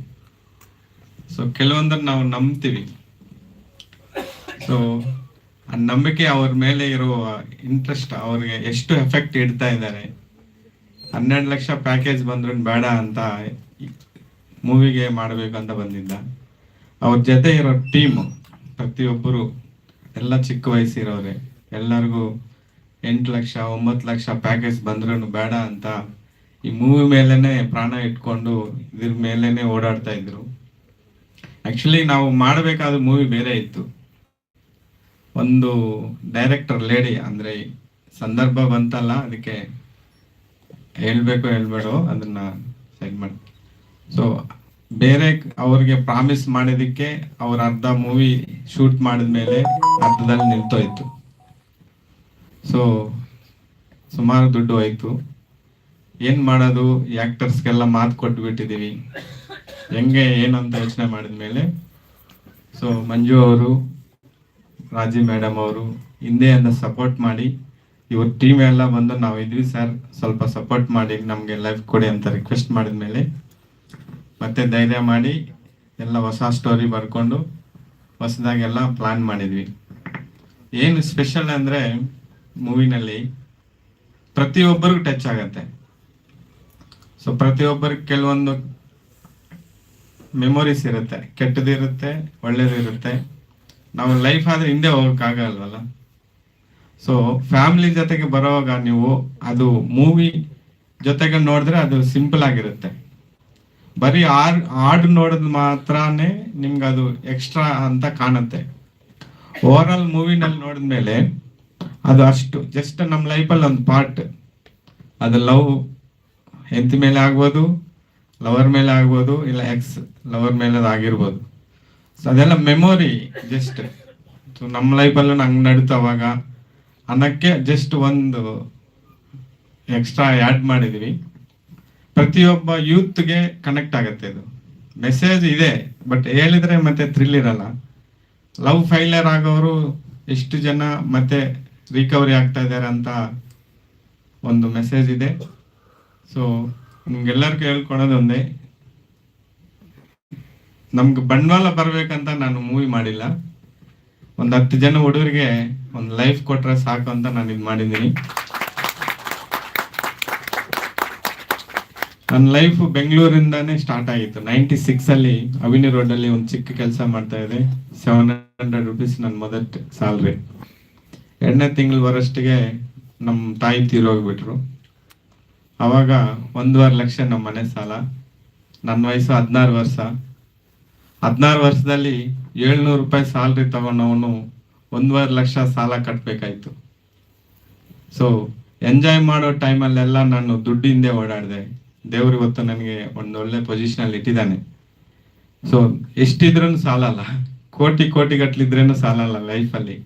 ಸೊ ಕೆಲವೊಂದನ್ನ ನಾವು ನಂಬ್ತೀವಿ. ಸೊ ಆ ನಂಬಿಕೆ ಅವ್ರ ಮೇಲೆ ಇರುವ ಇಂಟ್ರೆಸ್ಟ್ ಅವ್ರಿಗೆ ಎಷ್ಟು ಎಫೆಕ್ಟ್ ಇಡ್ತಾ ಇದ್ದಾರೆ. ಹನ್ನೆರಡು ಲಕ್ಷ ಪ್ಯಾಕೇಜ್ ಬಂದ್ರು ಬೇಡ ಅಂತ ಮೂವಿಗೆ ಮಾಡಬೇಕು ಅಂತ ಬಂದಿದ್ದ. ಅವ್ರ ಜೊತೆ ಇರೋ ಟೀಮ್ ಪ್ರತಿಯೊಬ್ಬರು ಎಲ್ಲ ಚಿಕ್ಕ ವಯಸ್ಸಿರೋರೆ. ಎಲ್ಲರಿಗೂ ಎಂಟು ಲಕ್ಷ, ಒಂಬತ್ತು ಲಕ್ಷ ಪ್ಯಾಕೇಜ್ ಬಂದ್ರೂ ಬೇಡ ಅಂತ ಈ ಮೂವಿ ಮೇಲೇನೆ ಪ್ರಾಣ ಇಟ್ಕೊಂಡು ಇದ್ರ ಮೇಲೇನೆ ಓಡಾಡ್ತಾ ಇದ್ರು. ಆ್ಯಕ್ಚುಲಿ ನಾವು ಮಾಡಬೇಕಾದ ಮೂವಿ ಬೇರೆ ಇತ್ತು. ಒಂದು ಡೈರೆಕ್ಟರ್ ಲೇಡಿ ಅಂದ್ರೆ ಸಂದರ್ಭ ಬಂತಲ್ಲ ಅದಕ್ಕೆ ಹೇಳ್ಬೇಕು ಹೇಳ್ಬೇಡು, ಅದನ್ನ ಸೈಡ್ ಮಾಡಿ. ಸೊ ಬೇರೆ ಅವ್ರಿಗೆ ಪ್ರಾಮಿಸ್ ಮಾಡಿದಕ್ಕೆ ಅವ್ರ ಅರ್ಧ ಮೂವಿ ಶೂಟ್ ಮಾಡಿದ್ಮೇಲೆ ಅರ್ಧದಲ್ಲಿ ನಿಂತೋಯ್ತು ಸೊ ಸುಮಾರು ದುಡ್ಡು ಹೋಯ್ತು. ಏನ್ ಮಾಡೋದು? ಆಕ್ಟರ್ಸ್ಗೆಲ್ಲ ಮಾತು ಕೊಟ್ಟು ಬಿಟ್ಟಿದೀವಿ ಹೆಂಗೆ, ಏನಂತ ಯೋಚನೆ ಮಾಡಿದ್ಮೇಲೆ ಸೊ ಮಂಜು ಅವರು, ರಾಜಿ ಮೇಡಮ್ ಅವರು, ಹಿಂದೆ ಎಲ್ಲ ಸಪೋರ್ಟ್ ಮಾಡಿ, ಇವ್ರ ಟೀಮ್ ಎಲ್ಲ ಬಂದು ನಾವು ಇದ್ವಿ ಸರ್ ಸ್ವಲ್ಪ ಸಪೋರ್ಟ್ ಮಾಡಿ ನಮಗೆ ಲೈಫ್ ಕೊಡಿ ಅಂತ ರಿಕ್ವೆಸ್ಟ್ ಮಾಡಿದ್ಮೇಲೆ ಮತ್ತೆ ಧೈರ್ಯ ಮಾಡಿ ಎಲ್ಲ ಹೊಸ ಸ್ಟೋರಿ ಬರ್ಕೊಂಡು ಹೊಸದಾಗೆಲ್ಲ ಪ್ಲಾನ್ ಮಾಡಿದ್ವಿ. ಏನು ಸ್ಪೆಷಲ್ ಅಂದ್ರೆ ಮೂವಿನಲ್ಲಿ ಪ್ರತಿಯೊಬ್ಬರಿಗೂ ಟಚ್ ಆಗತ್ತೆ. ಸೊ ಪ್ರತಿಯೊಬ್ಬರಿಗೆ ಕೆಲವೊಂದು ಮೆಮೊರೀಸ್ ಇರುತ್ತೆ. ಕೆಟ್ಟದಿರುತ್ತೆ ಒಳ್ಳೇದಿರುತ್ತೆ ನಾವು ಲೈಫ್ ಆದ್ರೆ ಹಿಂದೆ ಹೋಗೋಕ್ಕಾಗಲ್ವಲ್ಲ ಸೊ ಫ್ಯಾಮಿಲಿ ಜೊತೆಗೆ ಬರೋವಾಗ ನೀವು ಅದು ಮೂವಿ ಜೊತೆಗೆ ನೋಡಿದ್ರೆ ಅದು ಸಿಂಪಲ್ ಆಗಿರುತ್ತೆ. ಬರೀ ಆರ್ ಹಾಡು ನೋಡಿದ್ ಮಾತ್ರನೇ ನಿಮ್ಗೆ ಅದು ಎಕ್ಸ್ಟ್ರಾ ಅಂತ ಕಾಣುತ್ತೆ. ಓವರ್ ಆಲ್ ಮೂವಿನಲ್ಲಿ ನೋಡಿದ್ಮೇಲೆ ಅದು ಅಷ್ಟು ಜಸ್ಟ್ ನಮ್ಮ ಲೈಫಲ್ಲಿ ಒಂದು ಪಾರ್ಟ್ ಅದು ಲವ್ ಹೆಂತ ಮೇಲೆ ಆಗ್ಬೋದು ಲವರ್ ಮೇಲೆ ಆಗ್ಬೋದು, ಇಲ್ಲ ಎಕ್ಸ್ ಲವರ್ ಮೇಲೆ ಆಗಿರ್ಬೋದು. ಸೊ ಅದೆಲ್ಲ ಮೆಮೊರಿ ಜಸ್ಟ್ ಸೊ ನಮ್ಮ ಲೈಫಲ್ಲೂ ನಂಗೆ ನಡೀತು ಅವಾಗ. ಅನ್ನಕ್ಕೆ ಜಸ್ಟ್ ಒಂದು ಎಕ್ಸ್ಟ್ರಾ ಆ್ಯಡ್ ಮಾಡಿದ್ವಿ. ಪ್ರತಿಯೊಬ್ಬ ಯೂತ್ಗೆ ಕನೆಕ್ಟ್ ಆಗುತ್ತೆ ಇದು. ಮೆಸೇಜ್ ಇದೆ ಬಟ್ ಹೇಳಿದ್ರೆ ಮತ್ತೆ ಥ್ರಿಲ್ ಇರಲ್ಲ. ಲವ್ ಫೈಲರ್ ಆಗೋರು ಎಷ್ಟು ಜನ ಮತ್ತೆ ರಿಕವರಿ ಆಗ್ತಾ ಇದ್ದಾರೆ ಅಂತ ಒಂದು ಮೆಸೇಜ್ ಇದೆ. ಸೊ ನಿಮ್ಗೆಲ್ಲರಿಗೂ ಹೇಳ್ಕೊಳೋದು ಒಂದೇ ನಮ್ಗೆ ಬಂಡವಾಳ ಬರಬೇಕಂತ ನಾನು ಮೂವಿ ಮಾಡಿಲ್ಲ. ಒಂದು ಹತ್ತು ಜನ ಹುಡುಗರಿಗೆ ಒಂದು ಲೈಫ್ ಕೊಟ್ರೆ ಸಾಕು ಅಂತ ನಾನು ಇದು ಮಾಡಿದ್ದೀನಿ. ನನ್ನ ಲೈಫ್ ಬೆಂಗಳೂರಿಂದಾನೇ ಸ್ಟಾರ್ಟ್ ಆಗಿತ್ತು. ನೈಂಟಿ ಸಿಕ್ಸ್ ಅಲ್ಲಿ ಅವಿನಿ ರೋಡ್ ಅಲ್ಲಿ ಒಂದು ಚಿಕ್ಕ ಕೆಲಸ ಮಾಡ್ತಾ ಇದ್ದೆ. ಸೆವೆನ್ ಹಂಡ್ರೆಡ್ ರುಪೀಸ್ ನನ್ನ ಮೊದಲ ಸ್ಯಾಲ್ರಿ ಎರಡನೇ ತಿಂಗಳು ಬರೋಷ್ಟಿಗೆ ನಮ್ಮ ತಾಯಿ ತೀರೋಗ್ಬಿಟ್ರು. ಅವಾಗ ಒಂದೂವರೆ ಲಕ್ಷ ನಮ್ಮ ಮನೆ ಸಾಲ. ನನ್ನ ವಯಸ್ಸು ಹದಿನಾರು ವರ್ಷ. ಹದಿನಾರು ವರ್ಷದಲ್ಲಿ ಏಳ್ನೂರು ರೂಪಾಯಿ ಸ್ಯಾಲ್ರಿ ತಗೊಂಡವನು ಒಂದೂವರೆ ಲಕ್ಷ ಸಾಲ ಕಟ್ಟಬೇಕಾಯ್ತು ಸೊ ಎಂಜಾಯ್ ಮಾಡೋ ಟೈಮಲ್ಲೆಲ್ಲ ನಾನು ದುಡ್ಡಿಂದೆ ಓಡಾಡಿದೆ. ದೇವ್ರು ಇವತ್ತು ನನಗೆ ಒಂದೊಳ್ಳೆ ಒಳ್ಳೆ ಪೊಸಿಷನ್ ಅಲ್ಲಿ ಇಟ್ಟಿದ್ದಾನೆ. ಸೊ ಎಷ್ಟಿದ್ರೂ ಸಾಲಲ್ಲ. ಕೋಟಿ ಕೋಟಿ ಗಟ್ಲಿದ್ರೇನು ಸಾಲಲ್ಲ ಲೈಫಲ್ಲಿ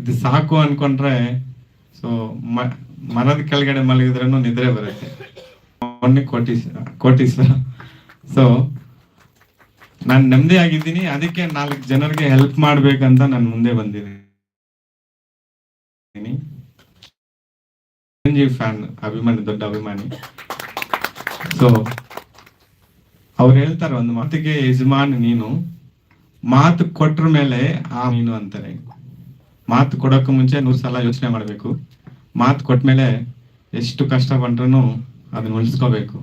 ಇದು ಸಾಕು ಅನ್ಕೊಂಡ್ರೆ ಸೊ ಮರದ ಕೆಳಗಡೆ ಮಲಗಿದ್ರೂ ನಿದ್ರೆ ಬರುತ್ತೆ. ಒಂದು ಕೋಟಿ ಕೋಟಿ ಸೊ. ನಾನು ನೆಮ್ಮದಿ ಆಗಿದ್ದೀನಿ, ಅದಕ್ಕೆ ನಾಲ್ಕು ಜನರಿಗೆ ಹೆಲ್ಪ್ ಮಾಡ್ಬೇಕಂತ ನಾನು ಮುಂದೆ ಬಂದಿದ್ದೀನಿ. ಫ್ಯಾನ್ ಅಭಿಮಾನಿ, ದೊಡ್ಡ ಅಭಿಮಾನಿ. ಸೊ ಅವ್ರು ಹೇಳ್ತಾರೆ ಒಂದು ಮಾತಿಗೆ ಯಜಮಾನ್ ನೀನು, ಮಾತು ಕೊಟ್ರ ಮೇಲೆ ಆ ನೀನು ಅಂತಾರೆ. ಮಾತು ಕೊಡೋಕ್ಕೂ ಮುಂಚೆ ನೂರು ಸಲ ಯೋಚನೆ ಮಾಡಬೇಕು. ಮಾತು ಕೊಟ್ಮೇಲೆ ಎಷ್ಟು ಕಷ್ಟ ಬಂದ್ರೂ ಅದನ್ನ ಉಳಿಸ್ಕೋಬೇಕು.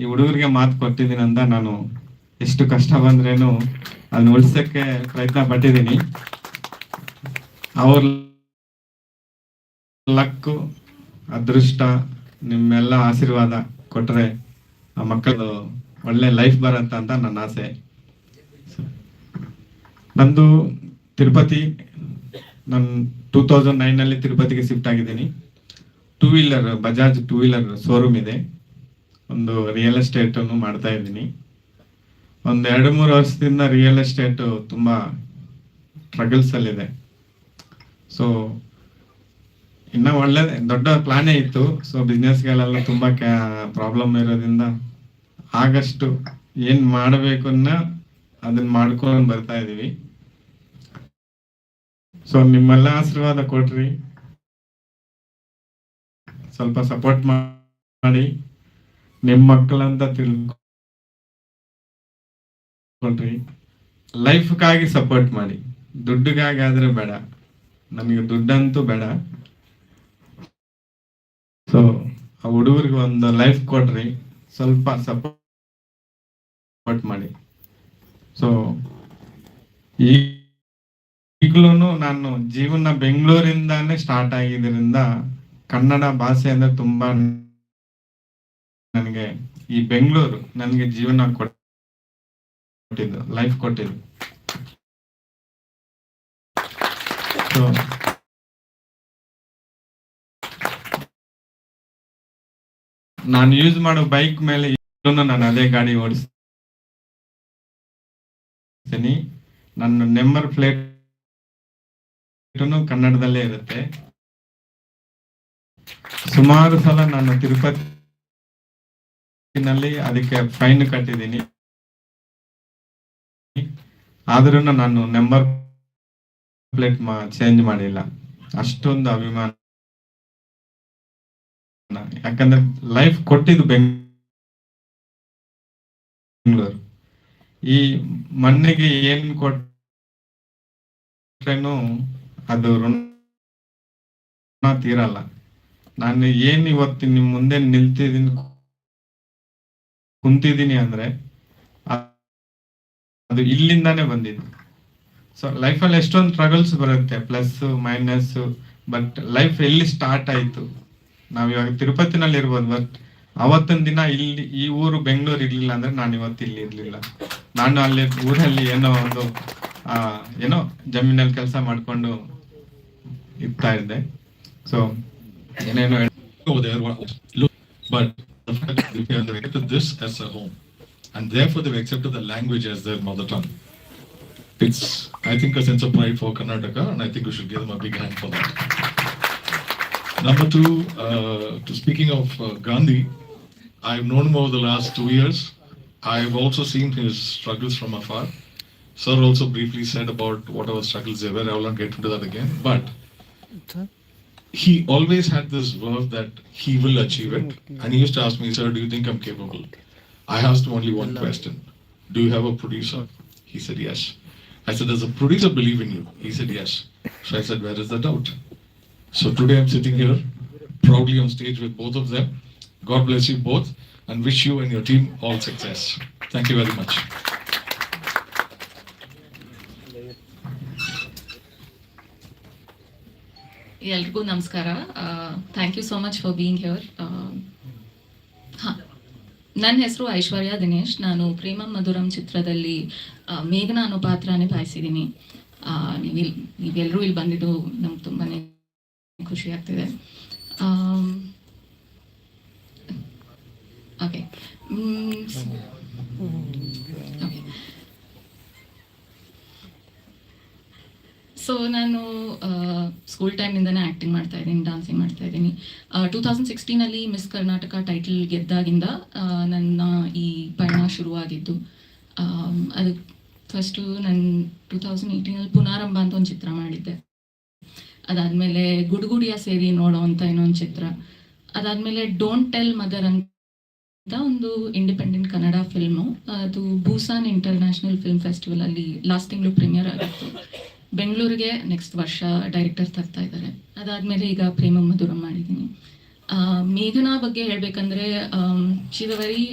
ಈ ಹುಡುಗರಿಗೆ ಮಾತು ಕೊಟ್ಟಿದ್ದೀನಿ ಅಂತ ನಾನು ಎಷ್ಟು ಕಷ್ಟ ಬಂದ್ರೇನು ಅದನ್ನ ಉಳಿಸಕ್ಕೆ ಪ್ರಯತ್ನ ಪಟ್ಟಿದ್ದೀನಿ. ಅವ್ರ ಲಕ್ಕು, ಅದೃಷ್ಟ, ನಿಮ್ಮೆಲ್ಲ ಆಶೀರ್ವಾದ ಕೊಟ್ರೆ ಆ ಮಕ್ಕಳು ಒಳ್ಳೆ ಲೈಫ್ ಬರಂತ ಅಂತ ನನ್ನ ಆಸೆ. ನಂದು ತಿರುಪತಿ, ನಾನು ಟೂ ತೌಸಂಡ್ ನೈನಲ್ಲಿ ತಿರುಪತಿಗೆ ಶಿಫ್ಟ್ ಆಗಿದ್ದೀನಿ. Two wheeler Bajaj two wheeler showroom ಇದೆ. ಒಂದು ರಿಯಲ್ ಎಸ್ಟೇಟ್ ಅನ್ನು ಮಾಡ್ತಾ ಇದ್ದೀನಿ. ಒಂದು ಎರಡು ಮೂರು ವರ್ಷದಿಂದ ರಿಯಲ್ ಎಸ್ಟೇಟ್ ತುಂಬಾ ಸ್ಟ್ರಗಲ್ಸ್ ಅಲ್ಲಿದೆ ಸೊ ಇನ್ನ ಒಳ್ಳೆ ದೊಡ್ಡ ಪ್ಲಾನೇ ಇತ್ತು. ಸೊ ಬಿಸ್ನೆಸ್ಗಳೆಲ್ಲ ತುಂಬಾ ಪ್ರಾಬ್ಲಮ್ ಇರೋದ್ರಿಂದ ಆಗಷ್ಟು ಏನ್ ಮಾಡಬೇಕು ಅನ್ನ ಅದನ್ನ ಮಾಡ್ಕೊಂಡು ಬರ್ತಾ ಇದೀವಿ. ಸೊ ನಿಮ್ಮೆಲ್ಲ ಆಶೀರ್ವಾದ ಕೊಡ್ರಿ ಸ್ವಲ್ಪ ಸಪೋರ್ಟ್ ಮಾಡಿ. ನಿಮ್ಮ ಮಕ್ಕಳಂತ ತಿಳ್ಕೊಳ್ರಿ. ಲೈಫ್ಗಾಗಿ ಸಪೋರ್ಟ್ ಮಾಡಿ. ದುಡ್ಡಿಗಾಗಿ ಆದ್ರೆ ಬೇಡ. ನಮಗೆ ದುಡ್ಡಂತೂ ಬೇಡ. ಸೊ ಆ ಹುಡುಗರಿಗೆ ಒಂದು ಲೈಫ್ ಕೊಡ್ರಿ ಸ್ವಲ್ಪ ಸಪೋರ್ಟ್ ಮಾಡಿ. ಸೊ ಈಗಲೂ ನಾನು ಜೀವನ ಬೆಂಗಳೂರಿಂದಾನೇ ಸ್ಟಾರ್ಟ್ ಆಗಿದ್ರಿಂದ ಕನ್ನಡ ಭಾಷೆ ಅಂದ್ರೆ ತುಂಬಾ ನನಗೆ ಈ ಬೆಂಗಳೂರು ನನಗೆ ಜೀವನ ಕೊಟ್ಟಿದ್ದು ಲೈಫ್ ಕೊಟ್ಟಿದ್ದು. ನಾನು ಯೂಸ್ ಮಾಡೋ ಬೈಕ್ ಮೇಲೆ ನಾನು ಅದೇ ಗಾಡಿ ಓಡಿಸ್ತೀನಿ. ನನ್ನ ನೆಂಬರ್ ಪ್ಲೇಟ್ ಕನ್ನಡದಲ್ಲೇ ಇರುತ್ತೆ. ಸುಮಾರು ಸಲ ನಾನು ತಿರುಪತಿನಲ್ಲಿ ಅದಕ್ಕೆ ಫೈನ್ ಕಟ್ಟಿದ್ದೀನಿ. ಆದ್ರೂ ನಾನು ನಂಬರ್ ಪ್ಲೇಟ್ ಚೇಂಜ್ ಮಾಡಿಲ್ಲ. ಅಷ್ಟೊಂದು ಅಭಿಮಾನ. ಯಾಕಂದ್ರೆ ಲೈಫ್ ಕೊಟ್ಟಿದ್ದು ಬೆಂಗಳೂರು. ಈ ಮಣ್ಣಿಗೆ ಏನ್ ಕೊಟ್ರೇನು ಅದು ಋಣ ತೀರಲ್ಲ. ನಾನು ಏನ್ ಇವತ್ತು ನಿಮ್ ಮುಂದೆ ನಿಲ್ತಿದ್ದೀನಿ ಕುಂತಿದ್ದೀನಿ ಅಂದ್ರೆ ಅದು ಇಲ್ಲಿಂದಾನೇ ಬಂದಿದ್ದು. ಸೊ ಲೈಫಲ್ಲಿ ಎಷ್ಟೊಂದು ಸ್ಟ್ರಗಲ್ಸ್ ಬರುತ್ತೆ ಪ್ಲಸ್ ಮೈನಸ್ ಬಟ್ ಲೈಫ್ ಎಲ್ಲಿ ಸ್ಟಾರ್ಟ್ ಆಯ್ತು? ನಾವ್ ಇವಾಗ ತಿರುಪತಿನಲ್ಲಿ ಇರ್ಬೋದು ಬಟ್ ಅವತ್ತಿನ ದಿನ ಇಲ್ಲಿ ಈ ಊರು ಬೆಂಗಳೂರು ಇರ್ಲಿಲ್ಲ ಅಂದ್ರೆ ನಾನು ಇವತ್ತು ಇಲ್ಲಿ ಇರ್ಲಿಲ್ಲ ನಾನು ಅಲ್ಲಿ ಊರಲ್ಲಿ ಏನೋ ಒಂದು ಆ ಏನೋ ಜಮೀನಲ್ಲಿ ಕೆಲಸ ಮಾಡ್ಕೊಂಡು ಇರ್ತಾ ಇದ್ದೆ ಸೊ ಏನೇನೋ but this as a home, and therefore they've accepted the language as their mother tongue. It's, I think, a sense of pride for Karnataka, and I think we should give them a big hand for that. Number two, uh, to speaking of uh, Gandhi, I've known him over the last two years. I've also seen his struggles from afar. Sir also briefly said about whatever struggles there were. I will not get into that again. But he always had this verve that he will achieve it. And he used to ask me, Sir, do you think I'm capable? I asked him only one question Do you have a producer? He said, Yes. I said, Does the producer believe in you? He said, Yes. So I said, Where is the doubt? So today I'm sitting here proudly on stage with both of them. God bless you both and wish you and your team all success. Thank you very much. ಎಲ್ರಿಗೂ ನಮಸ್ಕಾರ. Thank you so much for being here ನನ್ನ ಹೆಸರು ಐಶ್ವರ್ಯ ದಿನೇಶ್. ನಾನು ಪ್ರೇಮ ಮಧುರಂ ಚಿತ್ರದಲ್ಲಿ ಮೇಘನ ಅನ್ನೋ ಪಾತ್ರನೇ ನಿಭಾಯಿಸಿದ್ದೀನಿ ನೀವು ಇಲ್ಲಿ ನೀವೆಲ್ಲರೂ ಇಲ್ಲಿ ಬಂದಿದ್ದು ನಮ್ಗೆ ತುಂಬಾ ಖುಷಿ ಆಗ್ತಿದೆ. ಓಕೆ ಓಕೆ ಸೊ ನಾನು ಸ್ಕೂಲ್ ಟೈಮಿಂದನೇ ಆ್ಯಕ್ಟಿಂಗ್ ಮಾಡ್ತಾ ಇದ್ದೀನಿ ಡ್ಯಾನ್ಸಿಂಗ್ ಮಾಡ್ತಾ ಇದ್ದೀನಿ. ಟೂ ತೌಸಂಡ್ ಸಿಕ್ಸ್ಟೀನಲ್ಲಿ ಮಿಸ್ ಕರ್ನಾಟಕ ಟೈಟಲ್ ಗೆದ್ದಾಗಿಂದ ಆ, ನನ್ನ ಈ ಪಯಣ ಶುರುವಾಗಿದ್ದು. ಆಮ್, ಅದು ಫಸ್ಟು ನಾನು ಟೂ ತೌಸಂಡ್ ಏಯ್ಟೀನಲ್ಲಿ ಪುನಾರಂಭ ಅಂತ ಒಂದು ಚಿತ್ರ ಮಾಡಿದ್ದೆ. ಅದಾದಮೇಲೆ ಗುಡುಗುಡಿಯ ಸೇರಿ ನೋಡೋ ಅಂತ ಇನ್ನೊಂದು ಚಿತ್ರ. ಅದಾದಮೇಲೆ ಡೋಂಟ್ ಟೆಲ್ ಮದರ್ ಅಂತ ಒಂದು ಇಂಡಿಪೆಂಡೆಂಟ್ ಕನ್ನಡ ಫಿಲ್ಮ್ ಅದು ಬೂಸಾನ್ ಇಂಟರ್ನ್ಯಾಷನಲ್ ಫಿಲ್ಮ್ ಫೆಸ್ಟಿವಲ್ ಅಲ್ಲಿ ಲಾಸ್ಟ್ ತಿಂಗಳು ಪ್ರೀಮಿಯರ್ ಆಗಿತ್ತು. ಬೆಂಗಳೂರಿಗೆ ನೆಕ್ಸ್ಟ್ ವರ್ಷ ಡೈರೆಕ್ಟರ್ ತರ್ತಾ ಇದ್ದಾರೆ. ಅದಾದ್ಮೇಲೆ ಈಗ ಪ್ರೇಮ ಮಧುರ ಮಾಡಿದ್ದೀನಿ. ಮೇಘನಾ ಬಗ್ಗೆ ಹೇಳಬೇಕಂದ್ರೆ a very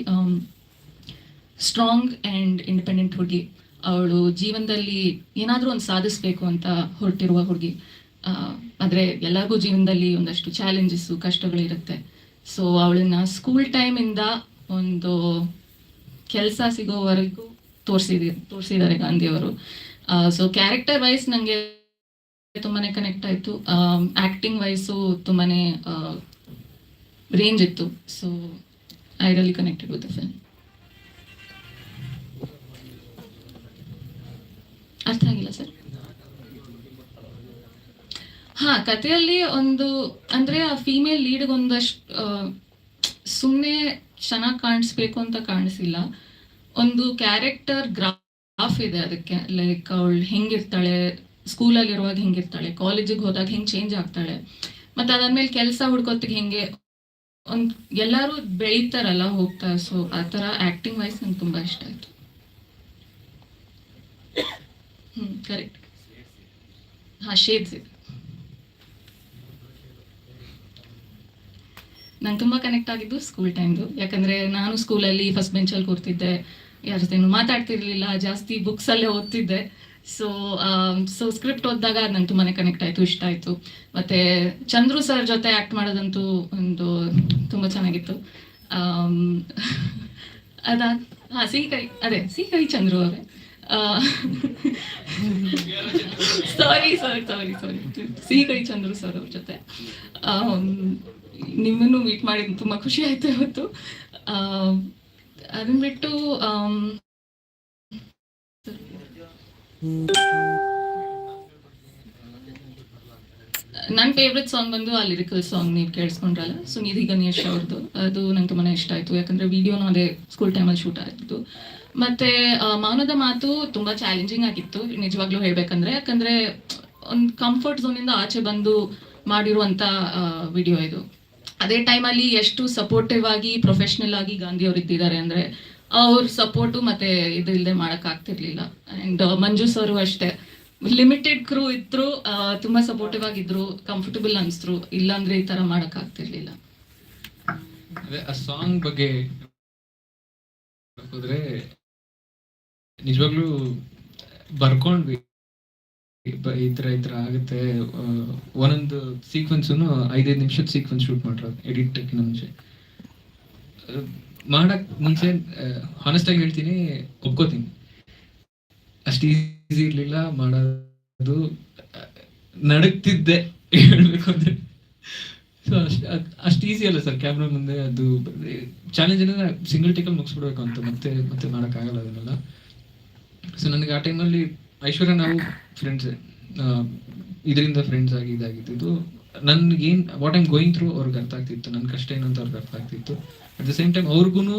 strong and independent ಹುಡುಗಿ. ಅವಳು ಜೀವನದಲ್ಲಿ ಏನಾದರೂ ಒಂದು ಸಾಧಿಸ್ಬೇಕು ಅಂತ ಹೊರಟಿರುವ ಹುಡುಗಿ. ಆದರೆ ಎಲ್ಲರಿಗೂ ಜೀವನದಲ್ಲಿ ಒಂದಷ್ಟು ಚಾಲೆಂಜಸ್ಸು ಕಷ್ಟಗಳಿರುತ್ತೆ. ಸೊ ಅವಳನ್ನ ಸ್ಕೂಲ್ ಟೈಮಿಂದ ಒಂದು ಕೆಲಸ ಸಿಗೋವರೆಗೂ ತೋರಿಸಿದ, ತೋರಿಸಿದ್ದಾರೆ ಗಾಂಧಿಯವರು. ಸೊ ಕ್ಯಾರೆಕ್ಟರ್ ವೈಸ್ ನನಗೆ ತುಂಬಾನೇ ಕನೆಕ್ಟ್ ಆಯಿತು. ಆ್ಯಕ್ಟಿಂಗ್ ವೈಸು ತುಂಬಾನೇ ರೇಂಜ್ ಇತ್ತು. So I really connected with the film ಅರ್ಥ ಆಗಿಲ್ಲ ಸರ್? ಹಾ, ಕಥೆಯಲ್ಲಿ ಒಂದು, ಅಂದ್ರೆ ಆ ಫೀಮೇಲ್ ಲೀಡ್ಗೆ ಒಂದಷ್ಟು ಸುಮ್ಮನೆ ಚೆನ್ನಾಗಿ ಕಾಣಿಸ್ಬೇಕು ಅಂತ ಕಾಣಿಸಿಲ್ಲ. ಒಂದು ಕ್ಯಾರೆಕ್ಟರ್ ಗ್ರಾಫ್ ಇದೆ ಅದಕ್ಕೆ ಲೈಕ್ ಅವಳು ಹೆಂಗಿರ್ತಾಳೆ ಸ್ಕೂಲಲ್ಲಿ ಇರುವಾಗ ಹೆಂಗಿರ್ತಾಳೆ ಕಾಲೇಜಿಗೆ ಹೋದಾಗ ಹೆಂಗೆ ಚೇಂಜ್ ಆಗ್ತಾಳೆ. ಮತ್ತೆ ಅದಾದ್ಮೇಲೆ ಕೆಲಸ ಹುಡ್ಕೋತಿಗೆ ಹೆಂಗೆ, ಒಂದು, ಎಲ್ಲರೂ ಬೆಳೀತಾರಲ್ಲ ಹೋಗ್ತಾ ಸೊ ಆ ಥರ ಆ್ಯಕ್ಟಿಂಗ್ ವೈಸ್ ನಂಗೆ ತುಂಬ ಇಷ್ಟ ಆಯಿತು. ಹ್ಞೂ ಕರೆಕ್ಟ್ ಹಾಂ ಶೇಡ್ಸ್ ಇದೆ. ನಂಗೆ ತುಂಬ ಕನೆಕ್ಟ್ ಆಗಿದ್ದು ಸ್ಕೂಲ್ ಟೈಮ್ದು ಯಾಕಂದರೆ ನಾನು ಸ್ಕೂಲಲ್ಲಿ ಫಸ್ಟ್ ಬೆಂಚಲ್ಲಿ ಕೂರ್ತಿದ್ದೆ. ಯಾರ ಜೊತೆನೂ ಮಾತಾಡ್ತಿರ್ಲಿಲ್ಲ ಜಾಸ್ತಿ ಬುಕ್ಸಲ್ಲೇ ಓದ್ತಿದ್ದೆ. ಸೊ ಸೊ ಸ್ಕ್ರಿಪ್ಟ್ ಓದಿದಾಗ ನಂಗೆ ತುಂಬಾ ಕನೆಕ್ಟ್ ಆಯಿತು ಇಷ್ಟ ಆಯಿತು. ಮತ್ತು ಚಂದ್ರು ಸರ್ ಜೊತೆ ಆ್ಯಕ್ಟ್ ಮಾಡೋದಂತೂ ಒಂದು ತುಂಬ ಚೆನ್ನಾಗಿತ್ತು. ಅದ ಅದಾ ಸಿಹಿ ಕೈ ಅದೇ ಸಿಹಿಕೈ ಚಂದ್ರು ಅವರೇ. ಸಾರಿ ಸಾರಿ ಸಾರಿ ಸಾರಿ ಸಿಹಿಕೈ ಚಂದ್ರು ಸರ್ ಅವ್ರ ಜೊತೆ. ಆಮ್, ನಿಮ್ಮನ್ನು ಮೀಟ್ ಮಾಡಿ ತುಂಬಾ ಖುಷಿ ಆಯ್ತು ಇವತ್ತು ಅದನ್ನ ಬಿಟ್ಟು ನನ್ನ ಫೇವ್ರೆಟ್ ಸಾಂಗ್ ಬಂದು ಆ ಲಿರಿಕಲ್ ಸಾಂಗ್ ನೀವು ಕೇಳಿಸ್ಕೊಂಡ್ರಲ್ಲ ಸುನಿಧಿ ಗಣೇಶ್ ಅವ್ರದ್ದು ಅದು ನಂಗೆ ತುಂಬಾ ಇಷ್ಟ ಆಯ್ತು, ಯಾಕಂದ್ರೆ ವಿಡಿಯೋನು ಅದೇ ಸ್ಕೂಲ್ ಟೈಮಲ್ಲಿ ಶೂಟ್ ಆಗಿತ್ತು ಮತ್ತೆ ಮೌನದ ಮಾತು ತುಂಬಾ ಚಾಲೆಂಜಿಂಗ್ ಆಗಿತ್ತು, ನಿಜವಾಗ್ಲೂ ಹೇಳ್ಬೇಕಂದ್ರೆ. ಯಾಕಂದ್ರೆ, ಒಂದು ಕಂಫರ್ಟ್ ಝೋನಿಂದ ಆಚೆ ಬಂದು ಮಾಡಿರುವಂತ ವಿಡಿಯೋ ಇದು. ಅದೇ ಟೈಮಲ್ಲಿ ಎಷ್ಟು ಸಪೋರ್ಟಿವ್ ಆಗಿ ಪ್ರೊಫೆಷ್ನಲ್ ಆಗಿ ಗಾಂಧಿ ಅವರು ಇದ್ದಿದ್ದಾರೆ ಅಂದ್ರೆ ಅವ್ರ ಸಪೋರ್ಟು ಮತ್ತೆ ಇದು ಇಲ್ಲದೆ ಮಾಡಕ್ ಆಗ್ತಿರ್ಲಿಲ್ಲ. ಅಂಡ್ ಮಂಜು ಸರ್ ಅಷ್ಟೇ. ಲಿಮಿಟೆಡ್ ಕ್ರೂ ಇದ್ರು ತುಂಬಾ ಸಪೋರ್ಟಿವ್ ಆಗಿದ್ರು ಕಂಫರ್ಟಬಲ್ ಅನ್ಸ್ರು ಇಲ್ಲಾಂದ್ರೆ ಈ ತರ ಮಾಡಕ್ ಆಗ್ತಿರ್ಲಿಲ್ಲ. ಅದೇ, ಆ ಸಾಂಗ್ ಬಗ್ಗೆ ನಿಜವಾಗ್ಲೂ ಬರ್ಕೊಂಡ್ವಿ. ಈ ತರ ಈ ತರ ಆಗುತ್ತೆ. ಒಂದೊಂದು ಸೀಕ್ವೆನ್ಸ್ ಐದೈದು ನಿಮಿಷದ ಸೀಕ್ವೆನ್ಸ್ ಶೂಟ್ ಎಡಿಟ್ ಮುಂಚೆ. ಆ, ಮಾಡಕ್ ಮುಂಚೆ ಹಾನೆಸ್ಟ್ ಆಗಿ ಹೇಳ್ತೀನಿ ಒಪ್ಕೋತೀನಿ. ಅಷ್ಟು ಈಸಿ ಇರ್ಲಿಲ್ಲ ಮಾಡೋದು ನಡಕ್ತಿದ್ದೆ ಹೇಳ್ಬೇಕು ಅಂದ್ರೆ. ಸೊ ಅಷ್ಟು ಈಸಿ ಅಲ್ಲ ಸರ್ ಕ್ಯಾಮ್ರಾ ಮುಂದೆ ಅದು ಚಾಲೆಂಜ್ ಏನಂದ್ರೆ ಸಿಂಗಲ್ ಟೇಕಲ್ಲಿ ಮುಗಿಸ್ಬಿಡ್ಬೇಕು ಅಂತ ಮತ್ತೆ ಮತ್ತೆ ಮಾಡೋಕ್ಕಾಗಲ್ಲ ಅದನ್ನೆಲ್ಲ. ಸೊ ನನಗೆ ಆ ಟೈಮಲ್ಲಿ ಐಶ್ವರ್ಯ, ನಾವು ಫ್ರೆಂಡ್ಸ್ ಇದರಿಂದ ಫ್ರೆಂಡ್ಸ್ ಆಗಿ ಇದಾಗಿದ್ದು ನನ್ಗೇನ್ ವಾಟ್ ಐಮ್ ಗೋಯಿಂಗ್ ಥ್ರೂ ಅವ್ರಿಗೆ ಅರ್ಥ ಆಗ್ತಿತ್ತು. ನನ್ನ ಕಷ್ಟ ಏನಂತ ಅವ್ರಿಗೆ ಅರ್ಥ ಆಗ್ತಿತ್ತು. ಅಟ್ ದ ಸೇಮ್ ಟೈಮ್ ಅವ್ರಿಗೂ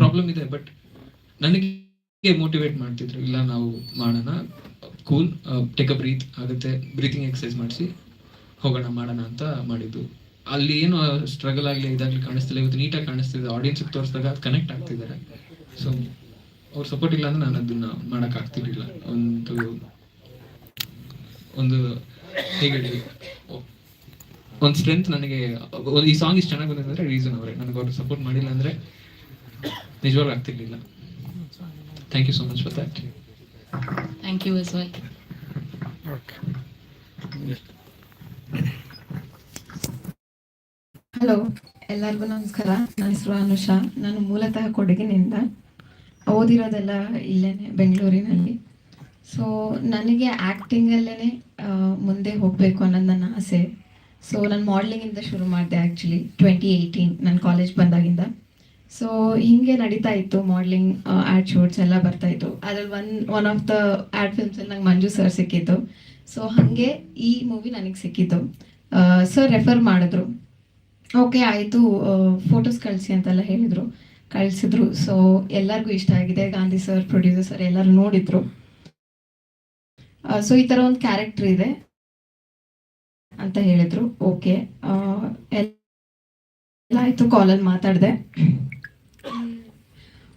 ಪ್ರಾಬ್ಲಮ್ ಇದೆ ಬಟ್ ನನಗೆ ಮೋಟಿವೇಟ್ ಮಾಡ್ತಿದ್ರು. ಇಲ್ಲ, ನಾವು ಮಾಡೋಣ ಕೂಲ್ ಟೇಕ್ ಅ ಬ್ರೀತ್ ಆಗುತ್ತೆ ಬ್ರೀತಿಂಗ್ ಎಕ್ಸಸೈಸ್ ಮಾಡಿಸಿ, ಹೋಗೋಣ, ಮಾಡೋಣ ಅಂತ ಮಾಡಿದ್ದು. ಅಲ್ಲಿ ಏನು ಸ್ಟ್ರಗಲ್ ಆಗಲಿ ಇದಾಗಲಿ ಕಾಣಿಸ್ತಿಲ್ಲ. ಇವತ್ತು ನೀಟಾಗಿ ಕಾಣಿಸ್ತಿದೆ. ಆಡಿಯನ್ಸ್ ತೋರಿಸಿದಾಗ ಅದು ಕನೆಕ್ಟ್ ಆಗ್ತಿದ್ದಾರೆ. ಸೊ ಅವ್ರ ಸಪೋರ್ಟ್ ಇಲ್ಲ ಅಂದ್ರೆ ನಾನು ಅದನ್ನ ಮಾಡಕ್ ಆಗ್ತಿರ್ಲಿಲ್ಲ. ಒಂದು ಒಂದು ಹೇಗೆ ಒಂದು ಸ್ಟ್ರೆಂತ್ ನನಗೆ ಒಂದ್- ಈ ಸಾಂಗ್ ಇಷ್ಟು ಚೆನ್ನಾಗಿ ಬಂದಿದೆ ಅಂದ್ರೆ ರೀಸನ್ ಅವರೇ. ನನಗೆ ಅವ್ರು ಸಪೋರ್ಟ್ ಮಾಡಿಲ್ಲ ಅಂದ್ರೆ ನಿಜವಾಗ್ಲೂ ಆಗ್ತಿರ್ಲಿಲ್ಲ. Thank you so much for that thank you as well okay hello ಎಲ್ಲರಿಗೂ ನಮಸ್ಕಾರ. ನನ್ನ ಹೆಸರು ಅನುಷಾ. ನಾನು ಮೂಲತಃ ಕೊಡಗಿನಿಂದ. ಓದಿರೋದೆಲ್ಲ ಇಲ್ಲೇನೆ ಬೆಂಗಳೂರಿನಲ್ಲಿ. ಸೊ ನನಗೆ ಆ್ಯಕ್ಟಿಂಗಲ್ಲೇ ಮುಂದೆ ಹೋಗಬೇಕು ಅನ್ನೋದು ನನ್ನ ಆಸೆ. ಸೊ ನಾನು ಮಾಡ್ಲಿಂಗಿಂದ ಶುರು ಮಾಡಿದೆ ಆ್ಯಕ್ಚುಲಿ ಟ್ವೆಂಟಿ ಏಯ್ಟೀನ್ ನನ್ನ ಕಾಲೇಜ್ ಬಂದಾಗಿಂದ. ಸೊ ಹೀಗೆ ನಡೀತಾ ಇತ್ತು ಮಾಡ್ಲಿಂಗ್ ಆ್ಯಡ್ ಶೂಟ್ಸ್ ಎಲ್ಲ ಬರ್ತಾ ಇತ್ತು. ಅದ್ರಲ್ಲಿ one one of the ad ಫಿಲ್ಮ್ಸಲ್ಲಿ ನಂಗೆ ಮಂಜು ಸರ್ ಸಿಕ್ಕಿತ್ತು ಸೊ ಹಾಗೆ ಈ ಮೂವಿ ನನಗೆ ಸಿಕ್ಕಿತ್ತು ಸರ್ ರೆಫರ್ ಮಾಡಿದ್ರು. ಓಕೆ ಆಯಿತು ಫೋಟೋಸ್ ಕಳಿಸಿ ಅಂತೆಲ್ಲ ಹೇಳಿದರು. ಕಳಿಸಿದ್ರು. ಸೊ ಎಲ್ಲರಿಗೂ ಇಷ್ಟ ಆಗಿದೆ. ಗಾಂಧಿ ಸರ್ ಪ್ರೊಡ್ಯೂಸರ್ ಸರ್ ಎಲ್ಲರೂ ನೋಡಿದ್ರು. ಸೊ ಈ ತರ ಒಂದು ಕ್ಯಾರೆಕ್ಟರ್ ಇದೆ ಅಂತ ಹೇಳಿದ್ರು. ಓಕೆ ಎಲ್ಲ ಆಯಿತು ಕಾಲಲ್ಲಿ ಮಾತಾಡಿದೆ.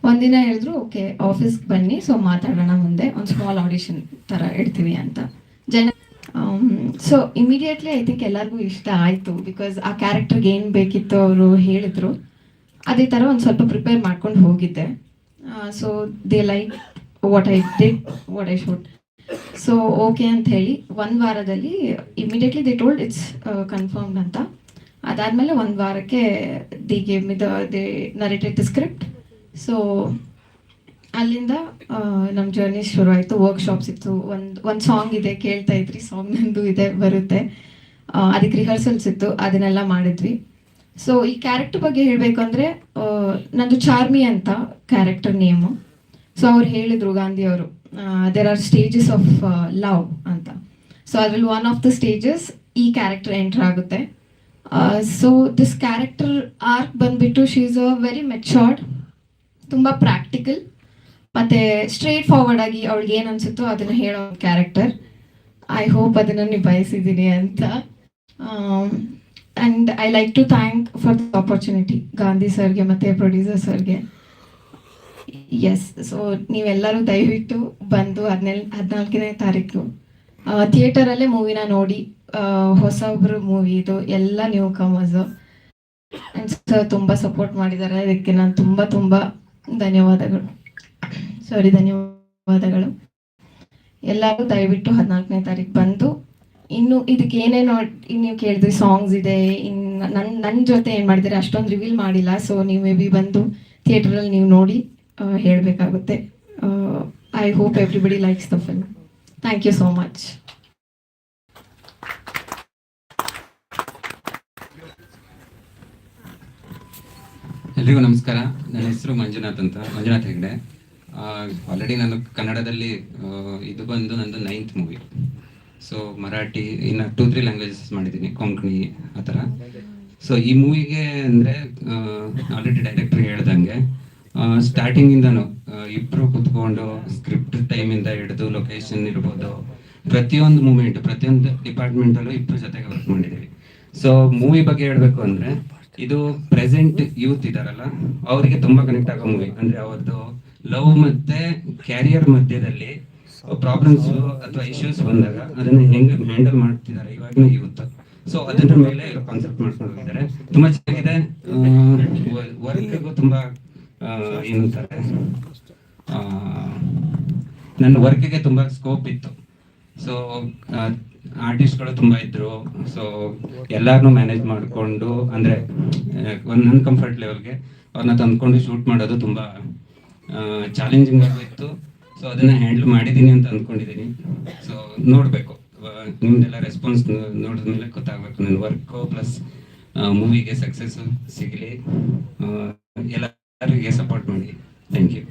ಒಂದಿನ ಹೇಳಿದ್ರು ಓಕೆ ಆಫೀಸ್ಗೆ ಬನ್ನಿ ಸೊ ಮಾತಾಡೋಣ ಮುಂದೆ. ಒಂದು ಸ್ಮಾಲ್ ಆಡಿಷನ್ ತರ ಇಡ್ತೀವಿ ಅಂತ. ಜನ ಸೊ ಇಮಿಡಿಯೇಟ್ಲಿ ಐ ಥಿಂಕ್ ಎಲ್ಲರಿಗೂ ಇಷ್ಟ ಆಯಿತು ಬಿಕಾಸ್ ಆ ಕ್ಯಾರೆಕ್ಟರ್ಗೆ ಏನು ಬೇಕಿತ್ತು ಅವರು ಹೇಳಿದ್ರು. ಅದೇ ಥರ ಒಂದು ಸ್ವಲ್ಪ ಪ್ರಿಪೇರ್ ಮಾಡ್ಕೊಂಡು ಹೋಗಿದ್ದೆ. So they like what I did what I should so okay ಅಂತ ಹೇಳಿ ಒಂದು ವಾರದಲ್ಲಿ immediately they told it's confirmed ಅಂತ. ಅದಾದಮೇಲೆ ಒಂದು ವಾರಕ್ಕೆ they came the they narrated the script so ಅಲ್ಲಿಂದ ನಮ್ಮ ಜರ್ನಿ ಶುರು ಆಯಿತು ವರ್ಕ್ಶಾಪ್ಸ್ ಇತ್ತು. ಒಂದು ಒಂದು ಸಾಂಗ್ ಇದೆ, ಕೇಳ್ತಾ ಇದ್ರಿ. ಸಾಂಗ್ ನಂದು ಇದೆ, ಬರುತ್ತೆ. ಅದಕ್ಕೆ ರಿಹರ್ಸಲ್ಸ್ ಇತ್ತು. ಅದನ್ನೆಲ್ಲ ಮಾಡಿದ್ವಿ. ಸೊ ಈ ಕ್ಯಾರೆಕ್ಟರ್ ಬಗ್ಗೆ ಹೇಳಬೇಕು ಅಂದ್ರೆ ನಂದು ಚಾರ್ಮಿ ಅಂತ ಕ್ಯಾರೆಕ್ಟರ್ ನೇಮು ಸೊ ಅವ್ರು ಹೇಳಿದ್ರು ಗಾಂಧಿ ಅವರು there are stages of love ಅಂತ. ಸೊ ಅದ್ರಲ್ಲಿ ಒನ್ ಆಫ್ ದ ಸ್ಟೇಜಸ್ ಈ ಕ್ಯಾರೆಕ್ಟರ್ ಎಂಟರ್ ಆಗುತ್ತೆ. ಸೊ ದಿಸ್ ಕ್ಯಾರೆಕ್ಟರ್ ಆರ್ಕ್ ಬಂದ್ಬಿಟ್ಟು she is a very matured ತುಂಬ ಪ್ರಾಕ್ಟಿಕಲ್ ಮತ್ತೆ ಸ್ಟ್ರೇಟ್ ಫಾರ್ವರ್ಡ್ ಆಗಿ ಅವಳಿಗೆ ಏನು ಅನ್ಸುತ್ತೋ ಅದನ್ನ ಹೇಳೋ ಕ್ಯಾರೆಕ್ಟರ್ ಐ ಹೋಪ್ ಅದನ್ನು ನಿಭಾಯಿಸಿದ್ದೀನಿ ಅಂತ. And I like to thank for the opportunity Gandhi ಸರ್ಗೆ ಮತ್ತೆ ಪ್ರೊಡ್ಯೂಸರ್ ಸರ್ಗೆ ಎಸ್ ಸೊ ನೀವೆಲ್ಲರೂ ದಯವಿಟ್ಟು ಬಂದು ಹದಿನೆಲ್ ಹದಿನಾಲ್ಕನೇ ತಾರೀಕು ಥಿಯೇಟರಲ್ಲೇ ಮೂವಿನ ನೋಡಿ ಆ, ಹೊಸಬ್ರು ಮೂವಿ ಇದು ಎಲ್ಲ ನ್ಯೂ ಕಮರ್ಸ್ ತುಂಬ ಸಪೋರ್ಟ್ ಮಾಡಿದ್ದಾರೆ. ಅದಕ್ಕೆ ನಾನು ತುಂಬಾ ತುಂಬಾ ಧನ್ಯವಾದಗಳು. ಸಾರಿ ಧನ್ಯವಾದಗಳು. ಎಲ್ಲರೂ ದಯವಿಟ್ಟು ಹದಿನಾಲ್ಕನೇ ತಾರೀಕು ಬಂದು ಇನ್ನು ಇದಕ್ಕೆ ಏನೇನೋ ನೀವು ಕೇಳಿದ್ರಿ ಸಾಂಗ್ಸ್ ಇದೆ, ಇನ್ ನನ್ನ ನನ್ನ ಜೊತೆ ಏನು ಮಾಡಿದ್ರೆ, ಅಷ್ಟೊಂದು ರಿವೀಲ್ ಮಾಡಿಲ್ಲ. ಸೊ ನೀವು ಮೇ ಬಿ ಬಂದು ಥಿಯೇಟ್ರಲ್ಲಿ ನೀವು ನೋಡಿ ಹೇಳಬೇಕಾಗುತ್ತೆ. I hope everybody likes the film thank you so much ಎಲ್ರಿಗೂ ನಮಸ್ಕಾರ. ನನ್ನ ಹೆಸರು ಮಂಜುನಾಥ್ ಅಂತ, ಮಂಜುನಾಥ್ ಹೆಗ್ಡೆ. ಆಲ್ರೆಡಿ ನಾನು ಕನ್ನಡದಲ್ಲಿ ಇದು ಬಂದು ನಂದು ನೈನ್ತ್ ಮೂವಿ ಸೊ ಮರಾಠಿ, ಇನ್ನು ಟೂ ತ್ರೀ ಲ್ಯಾಂಗ್ವೇಜಸ್ ಮಾಡಿದ್ದೀನಿ ಕೊಂಕಣಿ ಆ ಥರ. ಸೊ ಈ ಮೂವಿಗೆ ಅಂದರೆ ಆಲ್ರೆಡಿ ಡೈರೆಕ್ಟರ್ ಹೇಳ್ದಂಗೆ ಸ್ಟಾರ್ಟಿಂಗಿಂದನೂ ಇಬ್ಬರು ಕುತ್ಕೊಂಡು ಸ್ಕ್ರಿಪ್ಟ್ ಟೈಮಿಂದ ಹಿಡಿದು ಲೊಕೇಶನ್ ಇರ್ಬೋದು. ಪ್ರತಿಯೊಂದು ಮೂಮೆಂಟ್ ಪ್ರತಿಯೊಂದು ಡಿಪಾರ್ಟ್ಮೆಂಟಲ್ಲೂ ಇಬ್ಬರು ಜೊತೆಗೆ ವರ್ಕ್ ಮಾಡಿದ್ದೀವಿ. ಸೊ ಮೂವಿ ಬಗ್ಗೆ ಹೇಳಬೇಕು ಅಂದರೆ, ಇದು ಪ್ರೆಸೆಂಟ್ ಯೂತ್ ಇದಾರಲ್ಲ, ಅವರಿಗೆ ತುಂಬಾ ಕನೆಕ್ಟ್ ಆಗೋ ಮೂವಿ ಅಂದ್ರೆ ಅವ್ರದ್ದು ಲವ್ ಮತ್ತೆ ಕ್ಯಾರಿಯರ್ ಮಧ್ಯದಲ್ಲಿ ಪ್ರಾಬ್ಲಮ್ಸ್ ಅಥವಾ ಇಶ್ಯೂಸ್ ಬಂದಾಗ ಅದನ್ನ ಹೆಂಗೆ ಹ್ಯಾಂಡಲ್ ಮಾಡ್ತಿದ್ದಾರೆ? ಇವಾಗಿನ ಯೂತ್ ಸೊ ಅದರ ಮೇಲೆ ಕಾನ್ಸೆಪ್ಟ್ ಮಾಡ್ಕೊಂಡಿದ್ದಾರೆ. ತುಂಬಾ ಚೆನ್ನಾಗಿದೆ. ವರ್ಕ್ಗೂ ತುಂಬಾ ಏನಂತಾರೆ ನನ್ನ ವರ್ಕ್ಗೆ ತುಂಬಾ ಸ್ಕೋಪ್ ಇತ್ತು. ಸೊ ಆರ್ಟಿಸ್ಟ್ಗಳು ತುಂಬಾ ಇದ್ರು. ಸೊ ಎಲ್ಲಾರನ್ನೂ ಮ್ಯಾನೇಜ್ ಮಾಡಿಕೊಂಡು, ಅಂದ್ರೆ ಒಂದು ಅನ್ಕಂಫರ್ಟ್ ಲೆವೆಲ್ಗೆ ಅವ್ರನ್ನ ತಂದ್ಕೊಂಡು ಶೂಟ್ ಮಾಡೋದು ತುಂಬಾ ಚಾಲೆಂಜಿಂಗ್ ಆಗಿತ್ತು ಸೊ ಅದನ್ನ ಹ್ಯಾಂಡಲ್ ಮಾಡಿದ್ದೀನಿ ಅಂತ ಅಂದ್ಕೊಂಡಿದ್ದೀನಿ ಸೊ ನೋಡ್ಬೇಕು. ನಿಮ್ದೆಲ್ಲ ರೆಸ್ಪಾನ್ಸ್ ನೋಡಿದ ಮೇಲೆ ಗೊತ್ತಾಗ್ಬೇಕು. ನನ್ನ ವರ್ಕು ಪ್ಲಸ್ ಮೂವಿಗೆ ಸಕ್ಸಸ್ ಸಿಗಲಿ. ಎಲ್ಲರಿಗೆ ಸಪೋರ್ಟ್ ಮಾಡಿ. Thank you